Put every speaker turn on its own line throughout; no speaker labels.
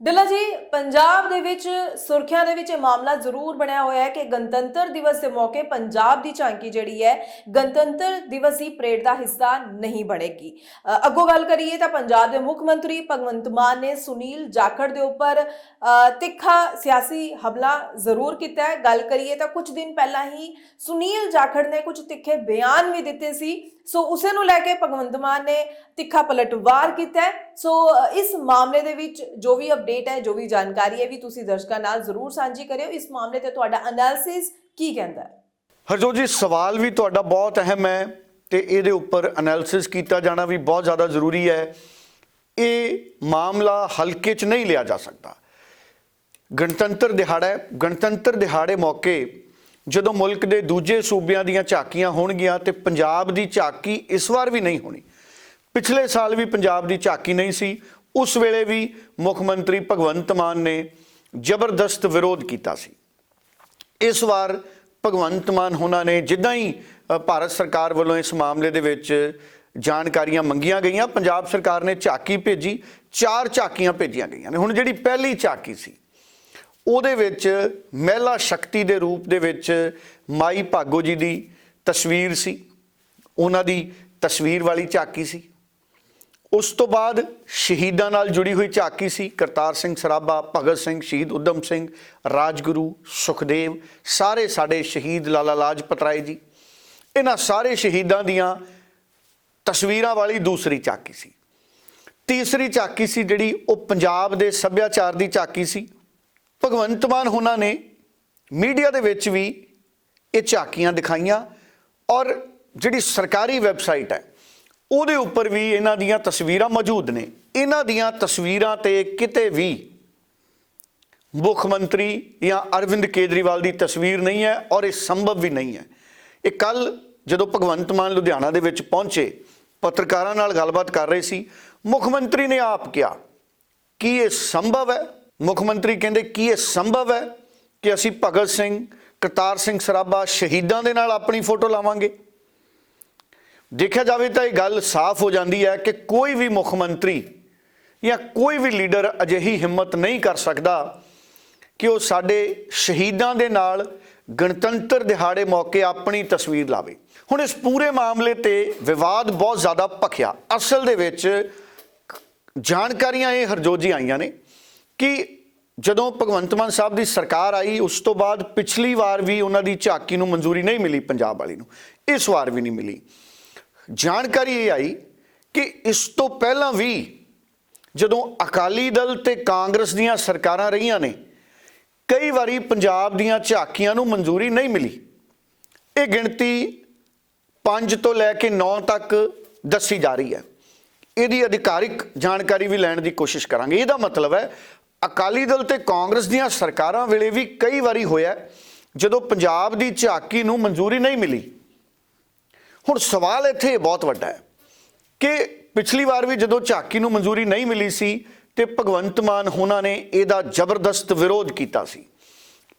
ਡੱਲਾ ਜੀ, ਪੰਜਾਬ ਦੇ ਵਿੱਚ ਸੁਰਖੀਆਂ ਦੇ ਵਿੱਚ ਇਹ ਮਾਮਲਾ ਜ਼ਰੂਰ ਬਣਿਆ ਹੋਇਆ ਹੈ ਕਿ ਗਣਤੰਤਰ ਦਿਵਸ ਦੇ ਮੌਕੇ ਪੰਜਾਬ ਦੀ ਝਾਂਕੀ ਜਿਹੜੀ ਹੈ, ਗਣਤੰਤਰ ਦਿਵਸ ਦੀ ਪਰੇਡ ਦਾ ਹਿੱਸਾ ਨਹੀਂ ਬਣੇਗੀ। ਅੱਗੋਂ ਗੱਲ ਕਰੀਏ ਤਾਂ ਪੰਜਾਬ ਦੇ ਮੁੱਖ ਮੰਤਰੀ ਭਗਵੰਤ ਮਾਨ ਨੇ ਸੁਨੀਲ ਜਾਖੜ ਦੇ ਉੱਪਰ ਤਿੱਖਾ ਸਿਆਸੀ ਹਮਲਾ ਜ਼ਰੂਰ ਕੀਤਾ ਹੈ। ਗੱਲ ਕਰੀਏ ਤਾਂ ਕੁਝ ਦਿਨ ਪਹਿਲਾਂ ਹੀ ਸੁਨੀਲ ਜਾਖੜ ਨੇ ਕੁਝ ਤਿੱਖੇ ਬਿਆਨ ਵੀ ਦਿੱਤੇ ਸੀ। ਸੋ ਉਸੇ ਨੂੰ ਲੈ ਕੇ ਭਗਵੰਤ ਮਾਨ ਨੇ ਤਿੱਖਾ ਪਲਟਵਾਰ ਕੀਤਾ ਸੋ ਇਸ ਮਾਮਲੇ ਦੇ ਵਿੱਚ ਜੋ ਵੀ ਅਪਡੇਟ ਹੈ, ਜੋ ਵੀ ਜਾਣਕਾਰੀ ਹੈ ਵੀ ਤੁਸੀਂ ਦਰਸ਼ਕਾਂ ਨਾਲ ਜ਼ਰੂਰ ਸਾਂਝੀ ਕਰਿਓ। ਇਸ ਮਾਮਲੇ ਤੇ ਤੁਹਾਡਾ ਐਨਾਲਿਸਿਸ ਕੀ ਕਹਿੰਦਾ ਹੈ?
ਹਰਜੋਤ ਜੀ, ਸਵਾਲ ਵੀ ਤੁਹਾਡਾ ਬਹੁਤ ਅਹਿਮ ਹੈ ਤੇ ਇਹਦੇ ਉੱਪਰ ਐਨਾਲਿਸਿਸ ਕੀਤਾ ਜਾਣਾ ਵੀ ਬਹੁਤ ਜ਼ਿਆਦਾ ਜ਼ਰੂਰੀ ਹੈ। ਇਹ ਮਾਮਲਾ ਹਲਕੇ 'ਚ ਨਹੀਂ ਲਿਆ ਜਾ ਸਕਦਾ। ਗਣਤੰਤਰ ਦਿਹਾੜਾ ਹੈ। ਗਣਤੰਤਰ ਦਿਹਾੜੇ ਮੌਕੇ ਜਦੋਂ ਮੁਲਕ ਦੇ ਦੂਜੇ ਸੂਬਿਆਂ ਦੀਆਂ ਝਾਕੀਆਂ ਹੋਣਗੀਆਂ ਤੇ ਪੰਜਾਬ ਦੀ ਝਾਕੀ ਇਸ ਵਾਰ ਵੀ ਨਹੀਂ ਹੋਣੀ। ਪਿਛਲੇ ਸਾਲ ਵੀ ਪੰਜਾਬ ਦੀ ਝਾਕੀ ਨਹੀਂ ਸੀ। ਉਸ ਵੇਲੇ ਵੀ ਮੁੱਖ ਮੰਤਰੀ ਭਗਵੰਤ ਮਾਨ ਨੇ ਜ਼ਬਰਦਸਤ ਵਿਰੋਧ ਕੀਤਾ ਸੀ। ਇਸ ਵਾਰ ਭਗਵੰਤ ਮਾਨ ਉਹਨਾਂ ਨੇ ਜਿੱਦਾਂ ਹੀ ਭਾਰਤ ਸਰਕਾਰ ਵੱਲੋਂ ਇਸ ਮਾਮਲੇ ਦੇ ਵਿੱਚ ਜਾਣਕਾਰੀਆਂ ਮੰਗੀਆਂ ਗਈਆਂ, ਪੰਜਾਬ ਸਰਕਾਰ ਨੇ ਝਾਕੀ ਭੇਜੀ, ਚਾਰ ਝਾਕੀਆਂ ਭੇਜੀਆਂ ਗਈਆਂ ਨੇ। ਹੁਣ ਜਿਹੜੀ ਪਹਿਲੀ ਝਾਕੀ ਸੀ ਉਹਦੇ ਵਿੱਚ ਮਹਿਲਾ ਸ਼ਕਤੀ ਦੇ ਰੂਪ ਦੇ ਵਿੱਚ ਮਾਈ ਭਾਗੋ ਜੀ ਦੀ ਤਸਵੀਰ ਸੀ। ਉਹਨਾਂ ਦੀ ਤਸਵੀਰ ਵਾਲੀ ਝਾਕੀ ਸੀ। ਉਸ ਤੋਂ ਬਾਅਦ ਸ਼ਹੀਦਾਂ ਨਾਲ ਜੁੜੀ ਹੋਈ ਝਾਕੀ ਸੀ। ਕਰਤਾਰ ਸਿੰਘ ਸਰਾਭਾ, ਭਗਤ ਸਿੰਘ, ਸ਼ਹੀਦ ਉਦਮ ਸਿੰਘ, ਰਾਜਗੁਰੂ, ਸੁਖਦੇਵ, ਸਾਰੇ ਸਾਡੇ ਸ਼ਹੀਦ ਲਾਲਾ ਲਾਜਪਤ ਰਾਏ ਜੀ। ਇਹਨਾਂ ਸਾਰੇ ਸ਼ਹੀਦਾਂ ਦੀਆਂ ਤਸਵੀਰਾਂ ਵਾਲੀ ਦੂਸਰੀ ਝਾਕੀ ਸੀ। ਤੀਸਰੀ ਝਾਕੀ ਸੀ ਜਿਹੜੀ ਉਹ ਪੰਜਾਬ ਦੇ ਸੱਭਿਆਚਾਰ ਦੀ ਝਾਕੀ ਸੀ। ਭਗਵੰਤ ਮਾਨ ਉਹਨਾਂ ਨੇ ਮੀਡੀਆ ਦੇ ਵਿੱਚ ਵੀ ਇਹ ਝਾਕੀਆਂ ਦਿਖਾਈਆਂ ਔਰ ਜਿਹੜੀ ਸਰਕਾਰੀ ਵੈਬਸਾਈਟ ਹੈ, ਉਹਦੇ ਉੱਪਰ ਵੀ ਇਹਨਾਂ ਦੀਆਂ ਤਸਵੀਰਾਂ ਮੌਜੂਦ ਨੇ। ਇਹਨਾਂ ਦੀਆਂ ਤਸਵੀਰਾਂ ਤੇ ਕਿਤੇ ਵੀ ਮੁੱਖ ਮੰਤਰੀ ਜਾਂ ਅਰਵਿੰਦ ਕੇਜਰੀਵਾਲ ਦੀ ਤਸਵੀਰ ਨਹੀਂ ਹੈ ਔਰ ਇਹ ਸੰਭਵ ਵੀ ਨਹੀਂ ਹੈ। ਇਹ ਕੱਲ ਜਦੋਂ ਭਗਵੰਤ ਮਾਨ ਲੁਧਿਆਣਾ ਦੇ ਵਿੱਚ ਪਹੁੰਚੇ, ਪੱਤਰਕਾਰਾਂ ਨਾਲ ਗੱਲਬਾਤ ਕਰ ਰਹੇ ਸੀ, ਮੁੱਖ ਮੰਤਰੀ ਨੇ ਆਪ ਕਿਹਾ ਕਿ ਇਹ ਸੰਭਵ ਹੈ ਮੁੱਖ ਮੰਤਰੀ ਕਹਿੰਦੇ, ਕੀ ਇਹ ਸੰਭਵ ਹੈ ਕਿ ਅਸੀਂ ਭਗਤ ਸਿੰਘ, ਕਰਤਾਰ ਸਿੰਘ ਸਰਾਭਾ ਸ਼ਹੀਦਾਂ ਦੇ ਨਾਲ ਆਪਣੀ ਫੋਟੋ ਲਾਵਾਂਗੇ? ਦੇਖਿਆ ਜਾਵੇ ਤਾਂ ਇਹ ਗੱਲ ਸਾਫ਼ ਹੋ ਜਾਂਦੀ ਹੈ ਕਿ ਕੋਈ ਵੀ ਮੁੱਖ ਮੰਤਰੀ ਜਾਂ ਕੋਈ ਵੀ ਲੀਡਰ ਅਜਿਹੀ ਹਿੰਮਤ ਨਹੀਂ ਕਰ ਸਕਦਾ ਕਿ ਉਹ ਸਾਡੇ ਸ਼ਹੀਦਾਂ ਦੇ ਨਾਲ ਗਣਤੰਤਰ ਦਿਹਾੜੇ ਮੌਕੇ ਆਪਣੀ ਤਸਵੀਰ ਲਾਵੇ। ਹੁਣ ਇਸ ਪੂਰੇ ਮਾਮਲੇ ਤੇ ਵਿਵਾਦ ਬਹੁਤ ਜ਼ਿਆਦਾ ਭਖਿਆ। ਅਸਲ ਦੇ ਵਿੱਚ ਜਾਣਕਾਰੀਆਂ ਇਹ ਹਰਜੋਤ ਜੀ ਆਈਆਂ ਨੇ। ਕਿ ਜਦੋਂ ਭਗਵੰਤ ਮਾਨ ਸਾਹਿਬ ਦੀ ਸਰਕਾਰ ਆਈ, ਉਸ ਤੋਂ ਬਾਅਦ ਪਿਛਲੀ ਵਾਰ ਵੀ ਉਹਨਾਂ ਦੀ ਝਾਕੀ ਨੂੰ ਮਨਜ਼ੂਰੀ ਨਹੀਂ ਮਿਲੀ ਪੰਜਾਬ ਵਾਲੀ ਨੂੰ। ਇਸ ਵਾਰ ਵੀ ਨਹੀਂ ਮਿਲੀ। ਜਾਣਕਾਰੀ ਇਹ ਆਈ ਕਿ ਇਸ ਤੋਂ ਪਹਿਲਾਂ ਵੀ ਜਦੋਂ ਅਕਾਲੀ ਦਲ ਤੇ ਕਾਂਗਰਸ ਦੀਆਂ ਸਰਕਾਰਾਂ ਰਹੀਆਂ ਨੇ, ਕਈ ਵਾਰੀ ਪੰਜਾਬ ਦੀਆਂ ਝਾਕੀਆਂ ਨੂੰ ਮਨਜ਼ੂਰੀ ਨਹੀਂ ਮਿਲੀ। ਇਹ ਗਿਣਤੀ 5 ਤੋਂ ਲੈ ਕੇ 9 ਤੱਕ ਦੱਸੀ ਜਾ ਰਹੀ ਹੈ। ਇਹਦੀ ਅਧਿਕਾਰਿਕ ਜਾਣਕਾਰੀ ਵੀ ਲੈਣ ਦੀ ਕੋਸ਼ਿਸ਼ ਕਰਾਂਗੇ। ਇਹਦਾ ਮਤਲਬ ਹੈ ਅਕਾਲੀ ਦਲ ਤੇ ਕਾਂਗਰਸ ਦੀਆਂ ਸਰਕਾਰਾਂ ਵੇਲੇ ਵੀ ਕਈ ਵਾਰੀ ਹੋਇਆ ਜਦੋਂ ਪੰਜਾਬ ਦੀ ਝਾਕੀ ਨੂੰ ਮਨਜ਼ੂਰੀ ਨਹੀਂ ਮਿਲੀ। ਹੁਣ ਸਵਾਲ ਇੱਥੇ ਇਹ ਬਹੁਤ ਵੱਡਾ ਹੈ ਕਿ ਪਿਛਲੀ ਵਾਰ ਵੀ ਜਦੋਂ ਝਾਕੀ ਨੂੰ ਮਨਜ਼ੂਰੀ ਨਹੀਂ ਮਿਲੀ ਸੀ ਤੇ ਭਗਵੰਤ ਮਾਨ ਹੋਣਾ ਨੇ ਇਹਦਾ ਜ਼ਬਰਦਸਤ ਵਿਰੋਧ ਕੀਤਾ ਸੀ।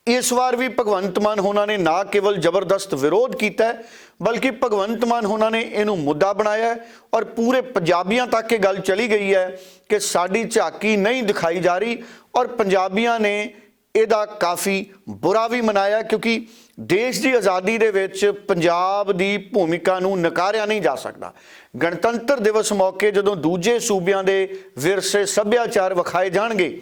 ਇਸ ਵਾਰ ਵੀ ਭਗਵੰਤ ਮਾਨ ਹੋਣਾ ਨੇ ਨਾ ਕੇਵਲ ਜ਼ਬਰਦਸਤ ਵਿਰੋਧ ਕੀਤਾ ਬਲਕਿ ਭਗਵੰਤ ਮਾਨ ਉਹਨਾਂ ਨੇ ਇਹਨੂੰ ਮੁੱਦਾ ਬਣਾਇਆ ਔਰ ਪੂਰੇ ਪੰਜਾਬੀਆਂ ਤੱਕ ਇਹ ਗੱਲ ਚਲੀ ਗਈ ਹੈ ਕਿ ਸਾਡੀ ਝਾਕੀ ਨਹੀਂ ਦਿਖਾਈ ਜਾ ਰਹੀ ਔਰ ਪੰਜਾਬੀਆਂ ਨੇ ਇਹਦਾ ਕਾਫੀ ਬੁਰਾ ਵੀ ਮਨਾਇਆ ਕਿਉਂਕਿ ਦੇਸ਼ ਦੀ ਆਜ਼ਾਦੀ ਦੇ ਵਿੱਚ ਪੰਜਾਬ ਦੀ ਭੂਮਿਕਾ ਨੂੰ ਨਕਾਰਿਆ ਨਹੀਂ ਜਾ ਸਕਦਾ। ਗਣਤੰਤਰ ਦਿਵਸ ਮੌਕੇ ਜਦੋਂ ਦੂਜੇ ਸੂਬਿਆਂ ਦੇ ਵਿਰਸੇ ਸੱਭਿਆਚਾਰ ਵਿਖਾਏ ਜਾਣਗੇ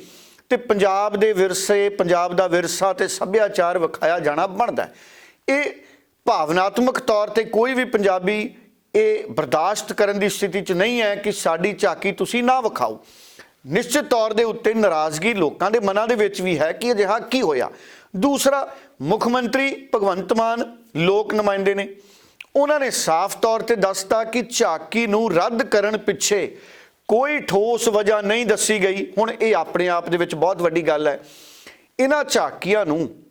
ਤੇ ਪੰਜਾਬ ਦੇ ਵਿਰਸੇ, ਪੰਜਾਬ ਦਾ ਵਿਰਸਾ ਤੇ ਸੱਭਿਆਚਾਰ ਵਿਖਾਇਆ ਜਾਣਾ ਬਣਦਾ ਇਹ ਭਾਵਨਾਤਮਕ ਤੌਰ ਤੇ ਕੋਈ ਵੀ ਪੰਜਾਬੀ ਇਹ ਬਰਦਾਸ਼ਤ ਕਰਨ ਦੀ ਸਥਿਤੀ 'ਚ ਨਹੀਂ ਹੈ ਕਿ ਸਾਡੀ ਝਾਕੀ ਤੁਸੀਂ ਨਾ ਵਿਖਾਓ। ਨਿਸ਼ਚਿਤ ਤੌਰ ਦੇ ਉੱਤੇ ਨਾਰਾਜ਼ਗੀ ਲੋਕਾਂ ਦੇ ਮਨਾਂ ਦੇ ਵਿੱਚ ਵੀ ਹੈ ਕਿ ਅਜਿਹਾ ਕੀ ਹੋਇਆ। ਦੂਸਰਾ, ਮੁੱਖ ਮੰਤਰੀ ਭਗਵੰਤ ਮਾਨ ਲੋਕ ਨੁਮਾਇੰਦੇ ਨੇ। ਉਹਨਾਂ ਨੇ ਸਾਫ਼ ਤੌਰ ਤੇ ਦੱਸਤਾ ਕਿ ਝਾਕੀ ਨੂੰ ਰੱਦ ਕਰਨ ਪਿੱਛੇ ਕੋਈ ਠੋਸ ਵਜ੍ਹਾ ਨਹੀਂ ਦੱਸੀ ਗਈ। ਹੁਣ ਇਹ ਆਪਣੇ ਆਪ ਦੇ ਵਿੱਚ ਬਹੁਤ ਵੱਡੀ ਗੱਲ ਹੈ। ਇਹਨਾਂ ਝਾਕੀਆਂ ਨੂੰ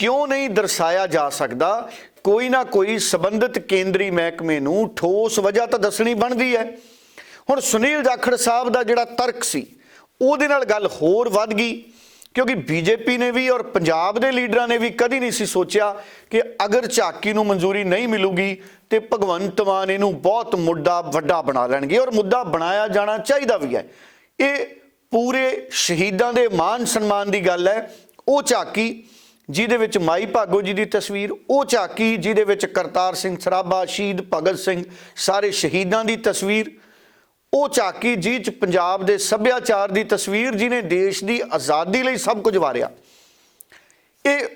ਕਿਉਂ ਨਹੀਂ ਦਰਸਾਇਆ ਜਾ ਸਕਦਾ? ਕੋਈ ਨਾ ਕੋਈ ਸਬੰਧਿਤ ਕੇਂਦਰੀ ਮਹਿਕਮੇ ਨੂੰ ਠੋਸ ਵਜ੍ਹਾ ਤਾਂ ਦੱਸਣੀ ਬਣਦੀ ਹੈ। ਹੁਣ ਸੁਨੀਲ ਜਾਖੜ ਸਾਹਿਬ ਦਾ ਜਿਹੜਾ ਤਰਕ ਸੀ, ਉਹਦੇ ਨਾਲ ਗੱਲ ਹੋਰ ਵੱਧ ਗਈ, ਕਿਉਂਕਿ ਬੀਜੇਪੀ ਨੇ ਵੀ ਔਰ ਪੰਜਾਬ ਦੇ ਲੀਡਰਾਂ ਨੇ ਵੀ ਕਦੀ ਨਹੀਂ ਸੀ ਸੋਚਿਆ ਕਿ ਅਗਰ ਝਾਕੀ ਨੂੰ ਮਨਜ਼ੂਰੀ ਨਹੀਂ ਮਿਲੂਗੀ ਤੇ ਭਗਵੰਤ ਮਾਨ ਇਹਨੂੰ ਬਹੁਤ ਮੁੱਦਾ ਵੱਡਾ ਬਣਾ ਲੈਣਗੇ ਔਰ ਮੁੱਦਾ ਬਣਾਇਆ ਜਾਣਾ ਚਾਹੀਦਾ ਵੀ ਹੈ। ਇਹ ਪੂਰੇ ਸ਼ਹੀਦਾਂ ਦੇ ਮਾਨ ਸਨਮਾਨ ਦੀ ਗੱਲ ਹੈ। ਉਹ ਝਾਕੀ ਜਿਹਦੇ ਵਿੱਚ ਮਾਈ ਭਾਗੋ ਜੀ ਦੀ ਤਸਵੀਰ, ਉਹ ਝਾਕੀ ਜਿਹਦੇ ਵਿੱਚ ਕਰਤਾਰ ਸਿੰਘ ਸਰਾਭਾ, ਸ਼ਹੀਦ ਭਗਤ ਸਿੰਘ, ਸਾਰੇ ਸ਼ਹੀਦਾਂ ਦੀ ਤਸਵੀਰ, ਉਹ ਝਾਕੀ ਜੀ ਚ ਪੰਜਾਬ ਦੇ ਸੱਭਿਆਚਾਰ ਦੀ ਤਸਵੀਰ ਜਿਹਨੇ ਦੇਸ਼ ਦੀ ਆਜ਼ਾਦੀ ਲਈ ਸਭ ਕੁਝ ਵਾਰਿਆ। ਇਹ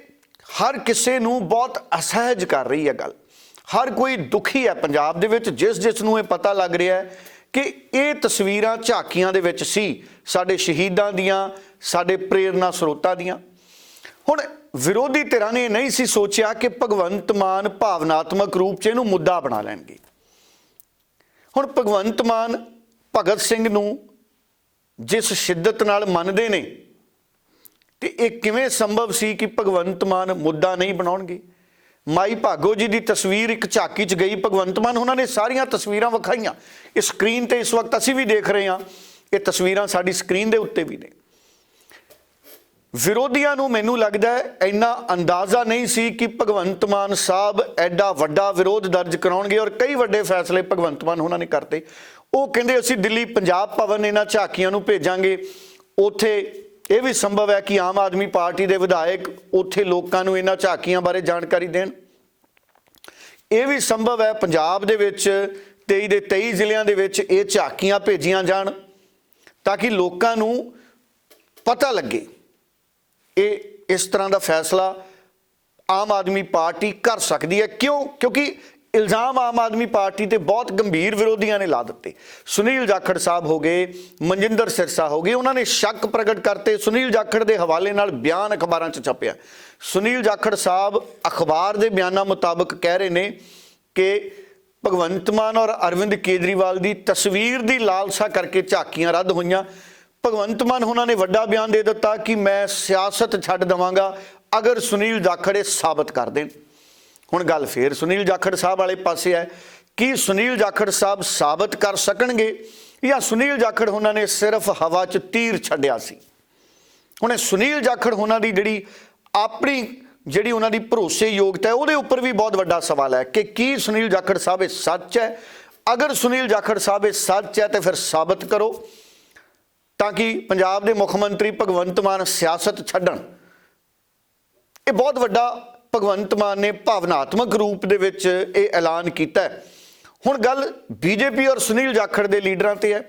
ਹਰ ਕਿਸੇ ਨੂੰ ਬਹੁਤ ਅਸਹਿਜ ਕਰ ਰਹੀ ਹੈ ਗੱਲ। ਹਰ ਕੋਈ ਦੁਖੀ ਹੈ ਪੰਜਾਬ ਦੇ ਵਿੱਚ, ਜਿਸ ਜਿਸ ਨੂੰ ਇਹ ਪਤਾ ਲੱਗ ਰਿਹਾ ਹੈ ਕਿ ਇਹ ਤਸਵੀਰਾਂ ਝਾਕੀਆਂ ਦੇ ਵਿੱਚ ਸੀ, ਸਾਡੇ ਸ਼ਹੀਦਾਂ ਦੀਆਂ, ਸਾਡੇ ਪ੍ਰੇਰਨਾ ਸਰੋਤਾਂ ਦੀਆਂ। ਹੁਣ ਵਿਰੋਧੀ ਧਿਰਾਂ ਨੇ ਇਹ ਨਹੀਂ ਸੀ ਸੋਚਿਆ ਕਿ ਭਗਵੰਤ ਮਾਨ ਭਾਵਨਾਤਮਕ ਰੂਪ 'ਚ ਇਹਨੂੰ ਮੁੱਦਾ ਬਣਾ ਲੈਣਗੇ। ਹੁਣ ਭਗਵੰਤ ਮਾਨ ਭਗਤ ਸਿੰਘ ਨੂੰ ਜਿਸ ਸ਼ਿੱਦਤ ਨਾਲ ਮੰਨਦੇ ਨੇ, ਤੇ ਇਹ ਕਿਵੇਂ ਸੰਭਵ ਸੀ ਕਿ ਭਗਵੰਤ ਮਾਨ ਮੁੱਦਾ ਨਹੀਂ ਬਣਾਉਣਗੇ? ਮਾਈ ਭਾਗੋ ਜੀ ਦੀ ਤਸਵੀਰ ਇੱਕ ਝਾਕੀ 'ਚ ਗਈ। ਭਗਵੰਤ ਮਾਨ ਉਹਨਾਂ ਨੇ ਸਾਰੀਆਂ ਤਸਵੀਰਾਂ ਵਿਖਾਈਆਂ। ਇਹ ਸਕਰੀਨ ਤੇ ਇਸ ਵਕਤ ਅਸੀਂ ਵੀ ਦੇਖ ਰਹੇ ਹਾਂ। ਇਹ ਤਸਵੀਰਾਂ ਸਾਡੀ ਸਕਰੀਨ ਦੇ ਉੱਤੇ ਵੀ ਨੇ। ਵਿਰੋਧੀਆਂ ਨੂੰ ਮੈਨੂੰ ਲੱਗਦਾ ਹੈ ਇੰਨਾ ਅੰਦਾਜ਼ਾ ਨਹੀਂ ਸੀ ਕਿ ਭਗਵੰਤ ਮਾਨ ਸਾਹਿਬ ਐਡਾ ਵੱਡਾ ਵਿਰੋਧ ਦਰਜ ਕਰਾਉਣਗੇ ਔਰ ਕਈ ਵੱਡੇ ਫੈਸਲੇ ਭਗਵੰਤ ਮਾਨ ਉਹਨਾਂ ਨੇ ਕਰਤੇ। ਉਹ ਕਹਿੰਦੇ ਅਸੀਂ ਦਿੱਲੀ ਪੰਜਾਬ ਭਵਨ ਇਹਨਾਂ ਝਾਕੀਆਂ ਨੂੰ ਭੇਜਾਂਗੇ। ਉੱਥੇ ਇਹ ਵੀ ਸੰਭਵ ਹੈ ਕਿ ਆਮ ਆਦਮੀ ਪਾਰਟੀ ਦੇ ਵਿਧਾਇਕ ਉੱਥੇ ਲੋਕਾਂ ਨੂੰ ਇਹਨਾਂ ਝਾਕੀਆਂ ਬਾਰੇ ਜਾਣਕਾਰੀ ਦੇਣ। ਇਹ ਵੀ ਸੰਭਵ ਹੈ ਪੰਜਾਬ ਦੇ ਵਿੱਚ 23 ਦੇ 23 ਜ਼ਿਲ੍ਹਿਆਂ ਦੇ ਵਿੱਚ ਇਹ ਝਾਕੀਆਂ ਭੇਜੀਆਂ ਜਾਣ ਤਾਂ ਕਿ ਲੋਕਾਂ ਨੂੰ ਪਤਾ ਲੱਗੇ। ਇਹ ਇਸ ਤਰ੍ਹਾਂ ਦਾ ਫੈਸਲਾ ਆਮ ਆਦਮੀ ਪਾਰਟੀ ਕਰ ਸਕਦੀ ਹੈ। ਕਿਉਂ? ਕਿਉਂਕਿ ਇਲਜ਼ਾਮ ਆਮ ਆਦਮੀ ਪਾਰਟੀ ਤੇ ਬਹੁਤ ਗੰਭੀਰ ਵਿਰੋਧੀਆਂ ਨੇ ਲਾ ਦਿੱਤੇ। ਸੁਨੀਲ ਜਾਖੜ ਸਾਹਿਬ ਹੋ ਗਏ, ਮਨਜਿੰਦਰ ਸਿਰਸਾ ਹੋ ਗਏ, ਉਹਨਾਂ ਨੇ ਸ਼ੱਕ ਪ੍ਰਗਟ ਕਰਤੇ। ਸੁਨੀਲ ਜਾਖੜ ਦੇ ਹਵਾਲੇ ਨਾਲ ਬਿਆਨ ਅਖਬਾਰਾਂ 'ਚ ਛਪਿਆ। ਸੁਨੀਲ ਜਾਖੜ ਸਾਹਿਬ ਅਖਬਾਰ ਦੇ ਬਿਆਨਾਂ ਮੁਤਾਬਕ ਕਹਿ ਰਹੇ ਨੇ ਕਿ ਭਗਵੰਤ ਮਾਨ ਔਰ ਅਰਵਿੰਦ ਕੇਜਰੀਵਾਲ ਦੀ ਤਸਵੀਰ ਦੀ ਲਾਲਸਾ ਕਰਕੇ ਝਾਕੀਆਂ ਰੱਦ ਹੋਈਆਂ। ਭਗਵੰਤ ਮਾਨ ਉਹਨਾਂ ਨੇ ਵੱਡਾ ਬਿਆਨ ਦੇ ਦਿੱਤਾ ਕਿ ਮੈਂ ਸਿਆਸਤ ਛੱਡ ਦਵਾਂਗਾ, ਅਗਰ ਸੁਨੀਲ ਜਾਖੜ ਇਹ ਸਾਬਤ ਕਰ ਦੇਣ। ਹੁਣ ਗੱਲ ਫੇਰ ਸੁਨੀਲ ਜਾਖੜ ਸਾਹਿਬ ਵਾਲੇ ਪਾਸੇ ਹੈ। ਕਿ ਸੁਨੀਲ ਜਾਖੜ ਸਾਹਿਬ ਸਾਬਤ ਕਰ ਸਕਣਗੇ ਜਾਂ ਸੁਨੀਲ ਜਾਖੜ ਉਹਨਾਂ ਨੇ ਸਿਰਫ ਹਵਾ 'ਚ ਤੀਰ ਛੱਡਿਆ ਸੀ? ਹੁਣ ਸੁਨੀਲ ਜਾਖੜ ਉਹਨਾਂ ਦੀ ਜਿਹੜੀ ਆਪਣੀ ਜਿਹੜੀ ਉਹਨਾਂ ਦੀ ਭਰੋਸੇਯੋਗਤਾ ਹੈ, ਉਹਦੇ ਉੱਪਰ ਵੀ ਬਹੁਤ ਵੱਡਾ ਸਵਾਲ ਹੈ ਕਿ ਕੀ ਸੁਨੀਲ ਜਾਖੜ ਸਾਹਿਬ ਇਹ ਸੱਚ ਹੈ? ਅਗਰ ਸੁਨੀਲ ਜਾਖੜ ਸਾਹਿਬ ਇਹ ਸੱਚ ਹੈ, ਤੇ ਫਿਰ ਸਾਬਤ ਕਰੋ। ਤਾਂ ਕਿ ਪੰਜਾਬ ਦੇ ਮੁੱਖ ਮੰਤਰੀ ਭਗਵੰਤ ਮਾਨ ਸਿਆਸਤ ਛੱਡਣ। ਇਹ ਬਹੁਤ ਵੱਡਾ ਭਗਵੰਤ ਮਾਨ ਨੇ ਭਾਵਨਾਤਮਕ ਰੂਪ ਦੇ ਵਿੱਚ ਇਹ ਐਲਾਨ ਕੀਤਾ ਹੁਣ ਗੱਲ ਬੀਜੇਪੀ ਔਰ ਸੁਨੀਲ ਜਾਖੜ ਦੇ ਲੀਡਰਾਂ ਤੇ ਹੈ।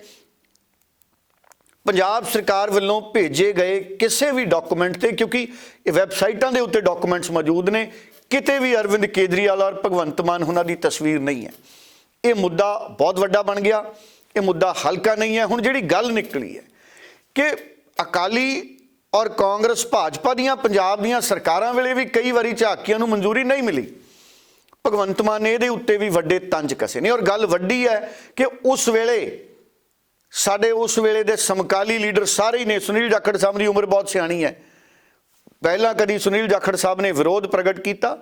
ਪੰਜਾਬ ਸਰਕਾਰ ਵੱਲੋਂ ਭੇਜੇ ਗਏ ਕਿਸੇ ਵੀ ਡਾਕੂਮੈਂਟ ਤੇ, ਕਿਉਂਕਿ ਇਹ ਵੈਬਸਾਈਟਾਂ ਦੇ ਉੱਤੇ ਡਾਕੂਮੈਂਟਸ ਮੌਜੂਦ ਨੇ, ਕਿਤੇ ਵੀ ਅਰਵਿੰਦ ਕੇਜਰੀਵਾਲ ਔਰ ਭਗਵੰਤ ਮਾਨ ਉਹਨਾਂ ਦੀ ਤਸਵੀਰ ਨਹੀਂ ਹੈ। ਇਹ ਮੁੱਦਾ ਬਹੁਤ ਵੱਡਾ ਬਣ ਗਿਆ, ਇਹ ਮੁੱਦਾ ਹਲਕਾ ਨਹੀਂ ਹੈ। ਹੁਣ ਜਿਹੜੀ ਗੱਲ ਨਿਕਲੀ ਹੈ ਕਿ ਅਕਾਲੀ ਔਰ ਕਾਂਗਰਸ ਭਾਜਪਾ ਦੀਆਂ, ਪੰਜਾਬ ਦੀਆਂ ਸਰਕਾਰਾਂ ਵੇਲੇ ਵੀ ਕਈ ਵਾਰੀ ਝਾਕੀਆਂ ਨੂੰ ਮਨਜ਼ੂਰੀ ਨਹੀਂ ਮਿਲੀ। ਭਗਵੰਤ ਮਾਨ ਨੇ ਇਹਦੇ ਉੱਤੇ ਵੀ ਵੱਡੇ ਤੰਜ ਕਸੇ ਨੇ ਔਰ ਗੱਲ ਵੱਡੀ ਹੈ ਕਿ ਉਸ ਵੇਲੇ, ਸਾਡੇ ਉਸ ਵੇਲੇ ਦੇ ਸਮਕਾਲੀ ਲੀਡਰ ਸਾਰੇ ਹੀ ਨੇ। ਸੁਨੀਲ ਜਾਖੜ ਸਾਹਿਬ ਦੀ ਉਮਰ ਬਹੁਤ ਸਿਆਣੀ ਹੈ। ਪਹਿਲਾਂ ਕਦੀ ਸੁਨੀਲ ਜਾਖੜ ਸਾਹਿਬ ਨੇ ਵਿਰੋਧ ਪ੍ਰਗਟ ਕੀਤਾ।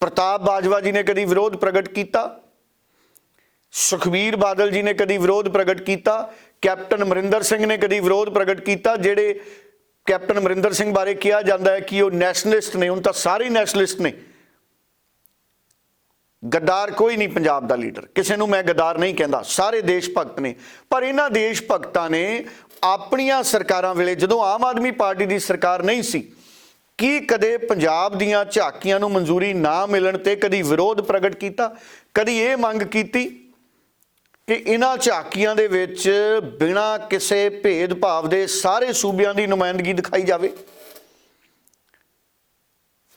ਪ੍ਰਤਾਪ ਬਾਜਵਾ ਜੀ ਨੇ ਕਦੀ ਵਿਰੋਧ ਪ੍ਰਗਟ ਕੀਤਾ। ਸੁਖਬੀਰ ਬਾਦਲ ਜੀ ਨੇ ਕਦੀ ਵਿਰੋਧ ਪ੍ਰਗਟ ਕੀਤਾ? ਕੈਪਟਨ ਅਮਰਿੰਦਰ ਸਿੰਘ ਨੇ ਕਦੀ ਵਿਰੋਧ ਪ੍ਰਗਟ ਕੀਤਾ? ਜਿਹੜੇ ਕੈਪਟਨ ਅਮਰਿੰਦਰ ਸਿੰਘ ਬਾਰੇ ਕਿਹਾ ਜਾਂਦਾ ਹੈ ਕਿ ਉਹ ਨੈਸ਼ਨਲਿਸਟ ਨੇ, ਹੁਣ ਤਾਂ ਸਾਰੇ ਨੈਸ਼ਨਲਿਸਟ ਨੇ। ਗੱਦਾਰ ਕੋਈ ਨਹੀਂ ਪੰਜਾਬ ਦਾ ਲੀਡਰ। ਕਿਸੇ ਨੂੰ ਮੈਂ ਗੱਦਾਰ ਨਹੀਂ ਕਹਿੰਦਾ। ਸਾਰੇ ਦੇਸ਼ ਭਗਤ ਨੇ। ਪਰ ਇਹਨਾਂ ਦੇਸ਼ ਭਗਤਾਂ ਨੇ ਆਪਣੀਆਂ ਸਰਕਾਰਾਂ ਵੇਲੇ, ਜਦੋਂ ਆਮ ਆਦਮੀ ਪਾਰਟੀ ਦੀ ਸਰਕਾਰ ਨਹੀਂ ਸੀ, ਕੀ ਕਦੇ ਪੰਜਾਬ ਦੀਆਂ ਝਾਕੀਆਂ ਨੂੰ ਮਨਜ਼ੂਰੀ ਨਾ ਮਿਲਣ ਤੇ ਕਦੀ ਵਿਰੋਧ ਪ੍ਰਗਟ ਕੀਤਾ? ਕਦੀ ਇਹ ਮੰਗ ਕੀਤੀ ਕਿ ਇਹਨਾਂ ਝਾਕੀਆਂ ਦੇ ਵਿੱਚ ਬਿਨਾਂ ਕਿਸੇ ਭੇਦਭਾਵ ਦੇ ਸਾਰੇ ਸੂਬਿਆਂ ਦੀ ਨੁਮਾਇੰਦਗੀ ਦਿਖਾਈ ਜਾਵੇ।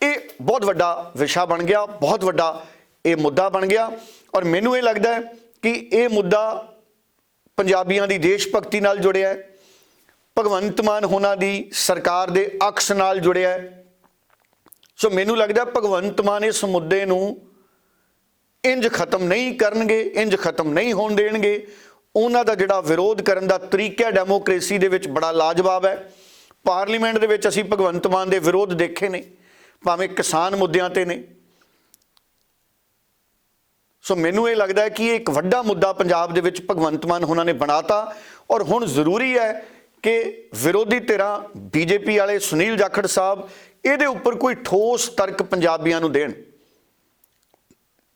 ਇਹ ਬਹੁਤ ਵੱਡਾ ਵਿਸ਼ਾ ਬਣ ਗਿਆ, ਬਹੁਤ ਵੱਡਾ ਇਹ ਮੁੱਦਾ ਬਣ ਗਿਆ ਔਰ ਮੈਨੂੰ ਇਹ ਲੱਗਦਾ ਹੈ ਕਿ ਇਹ ਮੁੱਦਾ ਪੰਜਾਬੀਆਂ ਦੀ ਦੇਸ਼ ਭਗਤੀ ਨਾਲ ਜੁੜਿਆ ਹੈ, ਭਗਵੰਤ ਮਾਨ ਹੋਣਾ ਦੀ ਸਰਕਾਰ ਦੇ ਅਕਸ ਨਾਲ ਜੁੜਿਆ ਹੈ। ਸੋ ਮੈਨੂੰ ਲੱਗਦਾ ਭਗਵੰਤ ਮਾਨ ਇਸ ਮੁੱਦੇ ਨੂੰ ਇੰਜ ਖਤਮ ਨਹੀਂ ਕਰਨਗੇ, ਇੰਜ ਖਤਮ ਨਹੀਂ ਹੋਣ ਦੇਣਗੇ। ਉਹਨਾਂ ਦਾ ਜਿਹੜਾ ਵਿਰੋਧ ਕਰਨ ਦਾ ਤਰੀਕਾ ਡੈਮੋਕ੍ਰੇਸੀ ਦੇ ਵਿੱਚ ਬੜਾ ਲਾਜਵਾਬ ਹੈ। ਪਾਰਲੀਮੈਂਟ ਦੇ ਵਿੱਚ ਅਸੀਂ ਭਗਵੰਤ ਮਾਨ ਦੇ ਵਿਰੋਧ ਦੇਖੇ ਨੇ, ਭਾਵੇਂ ਕਿਸਾਨ ਮੁੱਦਿਆਂ ਤੇ ਨੇ। ਸੋ ਮੈਨੂੰ ਇਹ ਲੱਗਦਾ ਹੈ ਕਿ ਇਹ ਇੱਕ ਵੱਡਾ ਮੁੱਦਾ ਪੰਜਾਬ ਦੇ ਵਿੱਚ ਭਗਵੰਤ ਮਾਨ ਉਹਨਾਂ ਨੇ ਬਣਾਤਾ ਔਰ ਹੁਣ ਜ਼ਰੂਰੀ ਹੈ ਕਿ ਵਿਰੋਧੀ ਧਿਰਾਂ, ਬੀਜੇਪੀ ਵਾਲੇ ਸੁਨੀਲ ਜਾਖੜ ਸਾਹਿਬ, ਇਹਦੇ ਉੱਪਰ ਕੋਈ ਠੋਸ ਤਰਕ ਪੰਜਾਬੀਆਂ ਨੂੰ ਦੇਣ।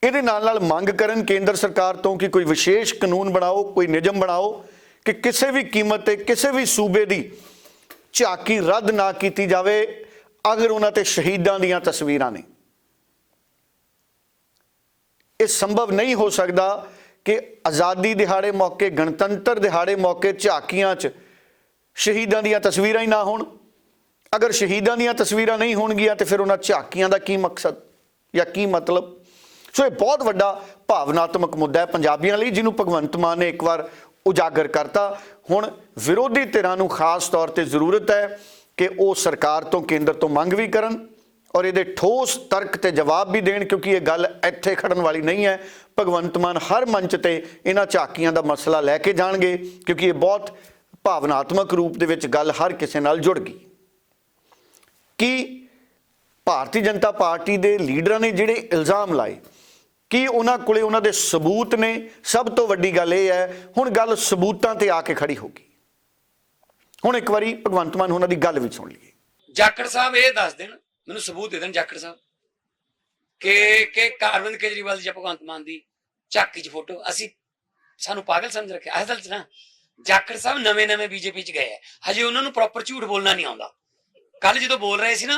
ਇਹਦੇ ਨਾਲ ਨਾਲ ਮੰਗ ਕਰਨ ਕੇਂਦਰ ਸਰਕਾਰ ਤੋਂ ਕਿ ਕੋਈ ਵਿਸ਼ੇਸ਼ ਕਾਨੂੰਨ ਬਣਾਓ, ਕੋਈ ਨਿਯਮ ਬਣਾਓ ਕਿ ਕਿਸੇ ਵੀ ਕੀਮਤ ਤੇ ਕਿਸੇ ਵੀ ਸੂਬੇ ਦੀ ਝਾਕੀ ਰੱਦ ਨਾ ਕੀਤੀ ਜਾਵੇ, ਅਗਰ ਉਹਨਾਂ ਤੇ ਸ਼ਹੀਦਾਂ ਦੀਆਂ ਤਸਵੀਰਾਂ ਨੇ। ਇਹ ਸੰਭਵ ਨਹੀਂ ਹੋ ਸਕਦਾ ਕਿ ਆਜ਼ਾਦੀ ਦਿਹਾੜੇ ਮੌਕੇ, ਗਣਤੰਤਰ ਦਿਹਾੜੇ ਮੌਕੇ ਝਾਕੀਆਂ 'ਚ ਸ਼ਹੀਦਾਂ ਦੀਆਂ ਤਸਵੀਰਾਂ ਹੀ ਨਾ ਹੋਣ। ਅਗਰ ਸ਼ਹੀਦਾਂ ਦੀਆਂ ਤਸਵੀਰਾਂ ਨਹੀਂ ਹੋਣਗੀਆਂ ਤੇ ਫਿਰ ਉਹਨਾਂ ਝਾਕੀਆਂ ਦਾ ਕੀ ਮਕਸਦ ਜਾਂ ਕੀ ਮਤਲਬ? ਸੋ ਇਹ ਬਹੁਤ ਵੱਡਾ ਭਾਵਨਾਤਮਕ ਮੁੱਦਾ ਹੈ ਪੰਜਾਬੀਆਂ ਲਈ, ਜਿਹਨੂੰ ਭਗਵੰਤ ਮਾਨ ਨੇ ਇੱਕ ਵਾਰ ਉਜਾਗਰ ਕਰਤਾ। ਹੁਣ ਵਿਰੋਧੀ ਧਿਰਾਂ ਨੂੰ ਖਾਸ ਤੌਰ ਤੇ ਜ਼ਰੂਰਤ ਹੈ ਕਿ ਉਹ ਸਰਕਾਰ ਤੋਂ, ਕੇਂਦਰ ਤੋਂ ਮੰਗ ਵੀ ਕਰਨ ਔਰ ਇਹਦੇ ਠੋਸ ਤਰਕ ਤੇ ਜਵਾਬ ਵੀ ਦੇਣ, ਕਿਉਂਕਿ ਇਹ ਗੱਲ ਇੱਥੇ ਖੜਨ ਵਾਲੀ ਨਹੀਂ ਹੈ। ਭਗਵੰਤ ਮਾਨ ਹਰ ਮੰਚ ਤੇ ਇਹਨਾਂ ਝਾਕੀਆਂ ਦਾ ਮਸਲਾ ਲੈ ਕੇ ਜਾਣਗੇ, ਕਿਉਂਕਿ ਇਹ ਬਹੁਤ ਭਾਵਨਾਤਮਕ ਰੂਪ ਦੇ ਵਿੱਚ ਗੱਲ ਹਰ ਕਿਸੇ ਨਾਲ ਜੁੜ ਗਈ। ਕਿ ਭਾਰਤੀ ਜਨਤਾ ਪਾਰਟੀ ਦੇ ਲੀਡਰਾਂ ਨੇ ਜਿਹੜੇ ਇਲਜ਼ਾਮ ਲਾਏ ਕੀ ਉਹਨਾਂ ਕੋਲੇ ਉਹਨਾਂ ਦੇ ਸਬੂਤ ਨੇ? ਸਭ ਤੋਂ ਵੱਡੀ ਗੱਲ ਇਹ ਹੈ, ਹੁਣ ਗੱਲ ਸਬੂਤਾਂ ਤੇ ਆ ਕੇ ਖੜੀ ਹੋ ਗਈ। ਹੁਣ ਇੱਕ ਵਾਰੀ ਭਗਵੰਤ ਮਾਨ ਉਹਨਾਂ ਦੀ ਗੱਲ ਵੀ ਸੁਣ ਲਈਏ।
ਜਾਖੜ ਸਾਹਿਬ ਇਹ ਦੱਸ ਦੇਣ, ਮੈਨੂੰ ਸਬੂਤ ਦੇ ਦੇਣ ਜਾਖੜ ਸਾਹਿਬ, ਕਿ ਕਿ ਅਰਵਿੰਦ ਕੇਜਰੀਵਾਲ ਦੀ ਜਾਂ ਭਗਵੰਤ ਮਾਨ ਦੀ ਝਾਕੀ 'ਚ ਫੋਟੋ, ਅਸੀਂ ਸਾਨੂੰ ਪਾਗਲ ਸਮਝ ਰੱਖਿਆ। ਅਸਲ 'ਚ ਨਾ, ਜਾਖੜ ਸਾਹਿਬ ਨਵੇਂ ਨਵੇਂ ਬੀਜੇਪੀ 'ਚ ਗਏ ਆ ਹਜੇ ਉਹਨਾਂ ਨੂੰ ਪ੍ਰੋਪਰ ਝੂਠ ਬੋਲਣਾ ਨਹੀਂ ਆਉਂਦਾ। ਕੱਲ ਜਦੋਂ ਬੋਲ ਰਹੇ ਸੀ ਨਾ